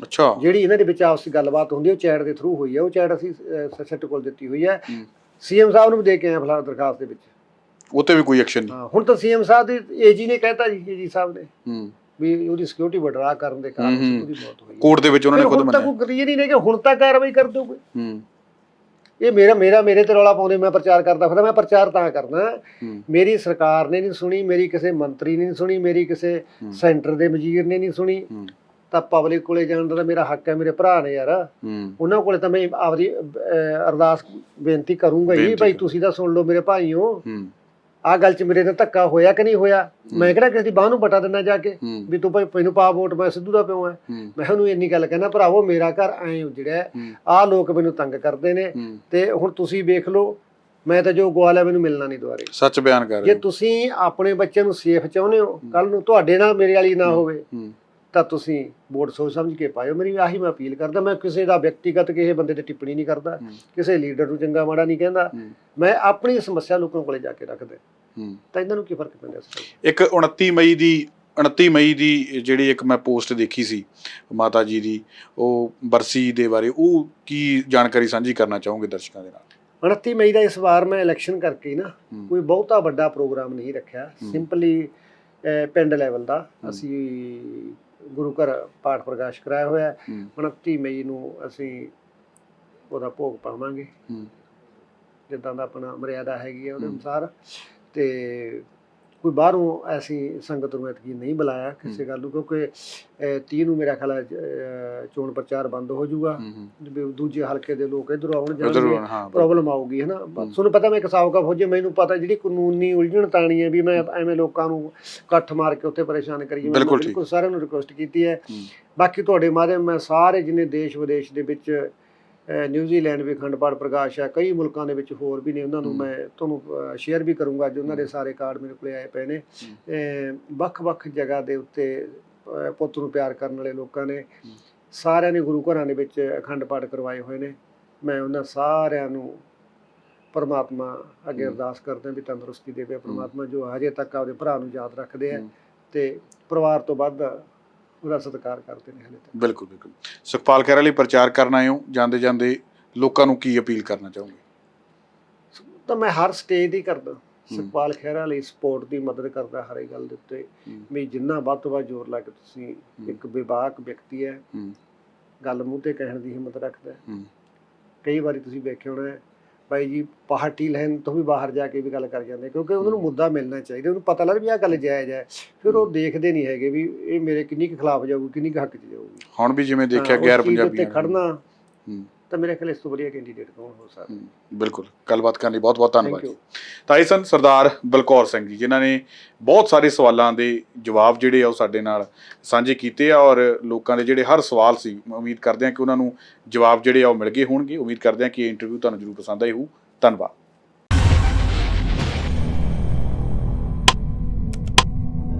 [SPEAKER 2] ਅੱਛਾ।
[SPEAKER 1] ਜਿਹੜੀ ਇਹਨਾਂ ਦੇ ਵਿੱਚ ਆਪਸੀ ਗੱਲਬਾਤ ਹੁੰਦੀ ਉਹ ਚੈਟ ਦੇ ਥਰੂ ਹੋਈ ਹੈ ਉਹ ਚੈਟ ਅਸੀਂ ਸਿੱਟ ਕੋਲ ਦਿੱਤੀ ਹੋਈ ਹੈ। ਸੀਐਮ ਸਾਹਿਬ ਨੂੰ ਵੀ ਦੇ ਕੇ ਆਏ ਫਿਲਹਾਲ ਦਰਖਾਸਤ ਦੇ ਵਿੱਚ।
[SPEAKER 2] ਉਹ ਤੇ ਵੀ ਕੋਈ ਐਕਸ਼ਨ ਨਹੀਂ।
[SPEAKER 1] ਹਾਂ ਹੁਣ ਤਾਂ ਸੀਐਮ ਸਾਹਿਬ ਦੀ ਏਜੀ ਨੇ ਕਹਿਤਾ ਜੀ ਏਜੀ ਸਾਹਿਬ ਨੇ।
[SPEAKER 2] ਹੂੰ।
[SPEAKER 1] ਵੀ ਉਹਦੀ ਸਿਕਿਉਰਿਟੀ ਵਿਡਰਾ ਕਰਨ ਦੇ ਕਾਰਨ
[SPEAKER 2] ਹੂੰ, ਹੂੰ।
[SPEAKER 1] ਉਹਦੀ ਮੌਤ ਹੋਈ
[SPEAKER 2] ਕੋਰਟ ਦੇ ਵਿੱਚ ਉਹਨਾਂ ਨੇ
[SPEAKER 1] ਫਿਰ
[SPEAKER 2] ਖੁਦ
[SPEAKER 1] ਹੁਣ
[SPEAKER 2] ਮੰਨਿਆ।
[SPEAKER 1] ਕੋਈ ਕਲੀਅਰ ਹੀ ਨਹੀਂ ਕਿ ਹੁਣ ਤੱਕ ਕਾਰਵਾਈ ਕਰ ਕੋਈ।
[SPEAKER 2] ਹੂੰ।
[SPEAKER 1] ਇਹ ਮੇਰਾ ਮੇਰਾ ਮੇਰੇ ਤੇ ਰੌਲਾ ਪਾਉਂਦੇ ਮੈਂ ਪ੍ਰਚਾਰ ਕਰਦਾ ਫਿਰ ਮੈਂ ਪ੍ਰਚਾਰ ਤਾਂ ਕਰਨਾ
[SPEAKER 2] ਹੂੰ।
[SPEAKER 1] ਮੇਰੀ ਸਰਕਾਰ ਨੇ ਨਹੀਂ ਸੁਣੀ ਮੇਰੀ ਕਿਸੇ ਮੰਤਰੀ ਨੇ ਨਹੀਂ ਸੁਣੀ ਮੇਰੀ ਕਿਸੇ
[SPEAKER 2] ਹੂੰ।
[SPEAKER 1] ਸੈਂਟਰ ਦੇ ਵਜ਼ੀਰ ਨੇ ਨਹੀਂ ਸੁਣੀ।
[SPEAKER 2] ਹੂੰ।
[SPEAKER 1] ਤਾਂ ਪਬਲਿਕ ਕੋਲੇ ਜਾਣ ਦਾ ਤਾਂ ਮੇਰਾ ਹੱਕ ਹੈ ਮੇਰੇ ਭਰਾ ਨੇ ਯਾਰ।
[SPEAKER 2] ਹੂੰ।
[SPEAKER 1] ਉਹਨਾਂ ਕੋਲੇ ਤਾਂ ਮੈਂ ਆਪਦੀ ਅਹ, ਅਰਦਾਸ ਬੇਨਤੀ ਕਰੂੰਗਾ ਹੀ
[SPEAKER 2] ਬੇਨਤੀ
[SPEAKER 1] ਭਾਈ
[SPEAKER 2] ਕਰ।
[SPEAKER 1] ਤੁਸੀਂ ਤਾਂ ਸੁਣ ਲਓ ਮੇਰੇ ਭਾਈਓ।
[SPEAKER 2] ਹੂੰ।
[SPEAKER 1] ਆਹ ਗੱਲ 'ਚ ਮੇਰੇ ਨਾਲ ਧੱਕਾ ਹੋਇਆ ਕਿ ਨਹੀਂ ਹੋਇਆ? ਮੈਂ ਕਿਹੜਾ ਕਿਸੇ ਦੀ ਬਾਹ ਨੂੰ ਬਟਾ ਦਿੰਦਾ ਜਾ ਕੇ? ਵੀ ਤੂੰ ਭਾਈ ਮੈਨੂੰ ਪਾ ਵੋਟ ਮੈਂ ਸਿੱਧੂ ਦਾ ਪਿਓ ਐ
[SPEAKER 2] ਹੂੰ।
[SPEAKER 1] ਮੈਂ ਉਹਨੂੰ ਇੰਨੀ ਗੱਲ ਕਹਿਣਾ ਭਰਾਵੋ ਮੇਰਾ ਘਰ ਐਂ ਉਜੜਿਆ ਆਹ ਲੋਕ ਮੈਨੂੰ ਤੰਗ ਕਰਦੇ ਨੇ। ਤੇ ਹੁਣ ਤੁਸੀਂ ਵੇਖ ਲਓ ਮੈਂ ਤਾਂ ਜੋ ਗਵਾਲ ਮੈਨੂੰ ਮਿਲਣਾ ਨਹੀਂ ਦੁਆਰੇ
[SPEAKER 2] ਸੱਚ ਬਿਆਨ ਕਰ ਰਹੇ
[SPEAKER 1] ਜੇ। ਤੁਸੀਂ ਆਪਣੇ ਬੱਚਿਆਂ ਨੂੰ ਸੇਫ ਚਾਹੁੰਦੇ ਹੋ ਕੱਲ ਨੂੰ ਤੁਹਾਡੇ ਨਾਲ ਮੇਰੇ ਵਾਲੀ ਨਾ ਹੋਵੇ ਤਾਂ ਤੁਸੀਂ ਵੋਟ ਸੋਚ ਸਮਝ ਕੇ ਪਾਇਓ। ਮੇਰੀ ਆਹੀ ਮੈਂ ਅਪੀਲ ਕਰਦਾ ਮੈਂ ਕਿਸੇ ਦਾ ਵਿਅਕਤੀਗਤ ਕਿਸੇ ਬੰਦੇ ਤੇ ਟਿੱਪਣੀ ਨਹੀਂ ਕਰਦਾ। ਕਿਸੇ ਲੀਡਰ ਨੂੰ ਚੰਗਾ ਮਾੜਾ ਨਹੀਂ ਕਹਿੰਦਾ। ਮੈਂ ਆਪਣੀ ਸਮੱਸਿਆ ਲੋਕਾਂ ਕੋਲੇ ਜਾ ਕੇ ਰੱਖਦਾ। ਤਾਂ ਇਹਨਾਂ ਨੂੰ ਕੀ ਫ਼ਰਕ ਪੈਂਦਾ
[SPEAKER 2] ਇੱਕ 29 ਮਈ ਦੀ 29 ਮਈ ਦੀ ਜਿਹੜੀ ਇੱਕ ਮੈਂ ਪੋਸਟ ਦੇਖੀ ਸੀ ਮਾਤਾ ਜੀ ਦੀ ਉਹ ਬਰਸੀ ਦੇ ਬਾਰੇ ਉਹ ਕੀ ਜਾਣਕਾਰੀ ਸਾਂਝੀ ਕਰਨਾ ਚਾਹੋਗੇ ਦਰਸ਼ਕਾਂ ਦੇ ਨਾਲ?
[SPEAKER 1] 29 ਮਈ ਦਾ ਇਸ ਵਾਰ ਮੈਂ ਇਲੈਕਸ਼ਨ ਕਰਕੇ ਨਾ। ਕੋਈ ਬਹੁਤਾ ਵੱਡਾ ਪ੍ਰੋਗਰਾਮ ਨਹੀਂ ਰੱਖਿਆ। ਸਿੰਪਲੀ ਪਿੰਡ ਲੈਵਲ ਦਾ ਅਸੀਂ ਗੁਰੂ ਘਰ ਪਾਠ ਪ੍ਰਕਾਸ਼ ਕਰਾਇਆ ਹੋਇਆ। ਹੈ।
[SPEAKER 2] ਹੂੰ
[SPEAKER 1] 29 ਮਈ ਨੂੰ ਅਸੀਂ ਉਹਦਾ ਭੋਗ ਪਾਵਾਂਗੇ। ਜਿੱਦਾਂ ਦਾ ਆਪਣਾ ਮਰਿਆਦਾ ਹੈਗੀ ਹੈ ਉਹਦੇ। ਅਨੁਸਾਰ। ਤੇ ਕੋਈ ਬਾਹਰੋਂ ਐਸੀ ਸੰਗਤ ਨੂੰ ਐਤਕੀ ਨਹੀਂ ਬੁਲਾਇਆ ਕਿਸੇ ਗੱਲ ਨੂੰ ਕਿਉਂਕਿ ਅਹ, 30 ਨੂੰ ਮੇਰਾ ਖਿਆਲ ਹੈ ਚੋਣ ਪ੍ਰਚਾਰ ਬੰਦ ਹੋ ਜਾਊਗਾ। ਦੂਜੇ ਹਲਕੇ ਦੇ ਲੋਕ ਇਧਰੋਂ ਆਉਣ ਜਾਣਗੇ ਪ੍ਰੋਬਲਮ ਆਊਗੀ ਹੈ ਨਾ
[SPEAKER 2] ਹੂੰ।
[SPEAKER 1] ਤੁਹਾਨੂੰ ਪਤਾ ਮੈਂ ਇੱਕ ਸਾਬਕਾ ਫੌਜੀ ਮੈਨੂੰ ਪਤਾ ਜਿਹੜੀ ਕਾਨੂੰਨੀ ਉਲਝਣ ਤਾਣੀ ਹੈ ਵੀ ਮੈਂ ਐਵੇਂ ਲੋਕਾਂ ਨੂੰ ਇਕੱਠ ਮਾਰ ਕੇ ਉੱਥੇ ਪਰੇਸ਼ਾਨ ਕਰੀਏ ਮੈਂ
[SPEAKER 2] ਬਿਲਕੁਲ
[SPEAKER 1] ਸਾਰਿਆਂ ਨੂੰ ਰਿਕੁਐਸਟ ਕੀਤੀ ਹੈ। ਬਾਕੀ ਤੁਹਾਡੇ ਮਾਧਿਅਮ ਮੈਂ ਸਾਰੇ ਜਿੰਨੇ ਦੇਸ਼ ਵਿਦੇਸ਼ ਦੇ ਵਿੱਚ ਨਿਊਜ਼ੀਲੈਂਡ ਵੀ ਅਖੰਡ ਪਾਠ ਪ੍ਰਕਾਸ਼ ਹੈ ਕਈ ਮੁਲਕਾਂ ਦੇ ਵਿੱਚ ਹੋਰ ਵੀ ਨੇ ਉਹਨਾਂ ਨੂੰ। ਮੈਂ ਤੁਹਾਨੂੰ ਸ਼ੇਅਰ ਵੀ ਕਰੂੰਗਾ। ਅੱਜ ਉਹਨਾਂ ਦੇ ਸਾਰੇ ਕਾਰਡ ਮੇਰੇ ਕੋਲੇ ਆਏ ਪਏ ਨੇ। ਵੱਖ-ਵੱਖ ਜਗ੍ਹਾ ਦੇ ਉੱਤੇ ਪੁੱਤ ਨੂੰ ਪਿਆਰ ਕਰਨ ਵਾਲੇ ਲੋਕਾਂ ਨੇ ਸਾਰਿਆਂ ਨੇ ਗੁਰੂ ਘਰਾਂ ਦੇ ਵਿੱਚ ਅਖੰਡ ਪਾਠ ਕਰਵਾਏ ਹੋਏ ਨੇ। ਮੈਂ ਉਹਨਾਂ ਸਾਰਿਆਂ ਨੂੰ ਪਰਮਾਤਮਾ ਅੱਗੇ। ਅਰਦਾਸ ਕਰਦੇ ਵੀ ਤੰਦਰੁਸਤੀ ਦੇਵੇ ਪਰਮਾਤਮਾ ਜੋ ਹਜੇ ਤੱਕ ਆਪਦੇ ਭਰਾ ਨੂੰ ਯਾਦ ਰੱਖਦੇ ਆ। ਤੇ ਪਰਿਵਾਰ ਤੋਂ ਵੱਧ ਉਹਦਾ ਸਤਿਕਾਰ ਕਰਦੇ ਨੇ ਹਲੇ ਤੱਕ।
[SPEAKER 2] ਬਿਲਕੁਲ ਬਿਲਕੁਲ। ਸੁਖਪਾਲ ਖਹਿਰਾ ਲਈ ਪ੍ਰਚਾਰ ਕਰਨ ਆਏ ਹੋ ਜਾਂਦੇ ਜਾਂਦੇ ਲੋਕਾਂ ਨੂੰ ਕੀ ਅਪੀਲ ਕਰਨਾ ਚਾਹੋਗੇ?
[SPEAKER 1] ਤਾਂ ਮੈਂ ਹਰ ਸਟੇਜ ਦੀ ਕਰਦਾ। ਸੁਖਪਾਲ ਖਹਿਰਾ ਲਈ ਸਪੋਰਟ ਦੀ ਮਦਦ ਕਰਦਾ ਹਰ ਇੱਕ ਗੱਲ ਦੇ ਉੱਤੇ। ਵੀ ਜਿੰਨਾ ਵੱਧ ਤੋਂ ਵੱਧ ਜ਼ੋਰ ਲਾ ਕੇ ਤੁਸੀਂ ਇੱਕ ਵਿਵਾਕ ਵਿਅਕਤੀ ਹੈ। ਗੱਲ ਮੂੰਹ ਤੇ ਕਹਿਣ ਦੀ ਹਿੰਮਤ ਰੱਖਦਾ ਕਈ ਵਾਰੀ ਤੁਸੀਂ ਵੇਖਿਆ ਹੋਣਾ ਬਾਈ ਜੀ ਪਾਰਟੀ ਲਾਈਨ ਤੋਂ ਵੀ ਬਾਹਰ ਜਾ ਕੇ ਵੀ ਗੱਲ ਕਰ ਜਾਂਦੇ ਕਿਉਂਕਿ ਉਹਨਾਂ ਨੂੰ ਮੁੱਦਾ ਮਿਲਣਾ ਚਾਹੀਦਾ ਉਹਨੂੰ ਪਤਾ ਲੱਗ ਵੀ ਆਹ ਗੱਲ ਜਾਇਜ਼ ਹੈ। ਫਿਰ ਉਹ ਦੇਖਦੇ ਨਹੀਂ ਹੈਗੇ ਵੀ ਇਹ ਮੇਰੇ ਕਿੰਨੀ ਕੁ ਖਿਲਾਫ ਜਾਊਗੀ ਕਿੰਨੀ ਕੁ ਹੱਕ 'ਚ ਜਾਊਗੀ।
[SPEAKER 2] ਹੁਣ ਵੀ ਜਿਵੇਂ ਦੇਖਿਆ ਗੈਰ
[SPEAKER 1] ਉੱਤੇ
[SPEAKER 2] ਪੰਜਾਬੀਆਂ
[SPEAKER 1] ਖੜਨਾ
[SPEAKER 2] ਹੂੰ।
[SPEAKER 1] ਤਾਂ ਮੇਰੇ ਖਿਆਲ ਇਸ ਤੋਂ ਵਧੀਆ ਕੈਂਡੀਡੇਟ ਕੌਣ ਹੋ ਸਕਦਾ?
[SPEAKER 2] ਬਿਲਕੁਲ। ਗੱਲਬਾਤ ਕਰਨ ਲਈ ਬਹੁਤ ਬਹੁਤ ਧੰਨਵਾਦ ਤਾਂ ਇਹ ਸਨ ਸਰਦਾਰ ਬਲਕੌਰ ਸਿੰਘ ਜੀ ਜਿਨ੍ਹਾਂ ਨੇ ਬਹੁਤ ਸਾਰੇ ਸਵਾਲਾਂ ਦੇ ਜਵਾਬ ਜਿਹੜੇ ਆ ਉਹ ਸਾਡੇ ਨਾਲ ਸਾਂਝੇ ਕੀਤੇ ਆ ਔਰ ਲੋਕਾਂ ਦੇ ਜਿਹੜੇ ਹਰ ਸਵਾਲ ਸੀ ਉਮੀਦ ਕਰਦੇ ਹਾਂ ਕਿ ਉਹਨਾਂ ਨੂੰ ਜਵਾਬ ਜਿਹੜੇ ਆ ਉਹ ਮਿਲ ਗਏ ਹੋਣਗੇ। ਉਮੀਦ ਕਰਦੇ ਹਾਂ ਕਿ ਇਹ ਇੰਟਰਵਿਊ ਤੁਹਾਨੂੰ ਜਰੂਰ ਪਸੰਦ ਆਈ ਹੋਊ। ਧੰਨਵਾਦ।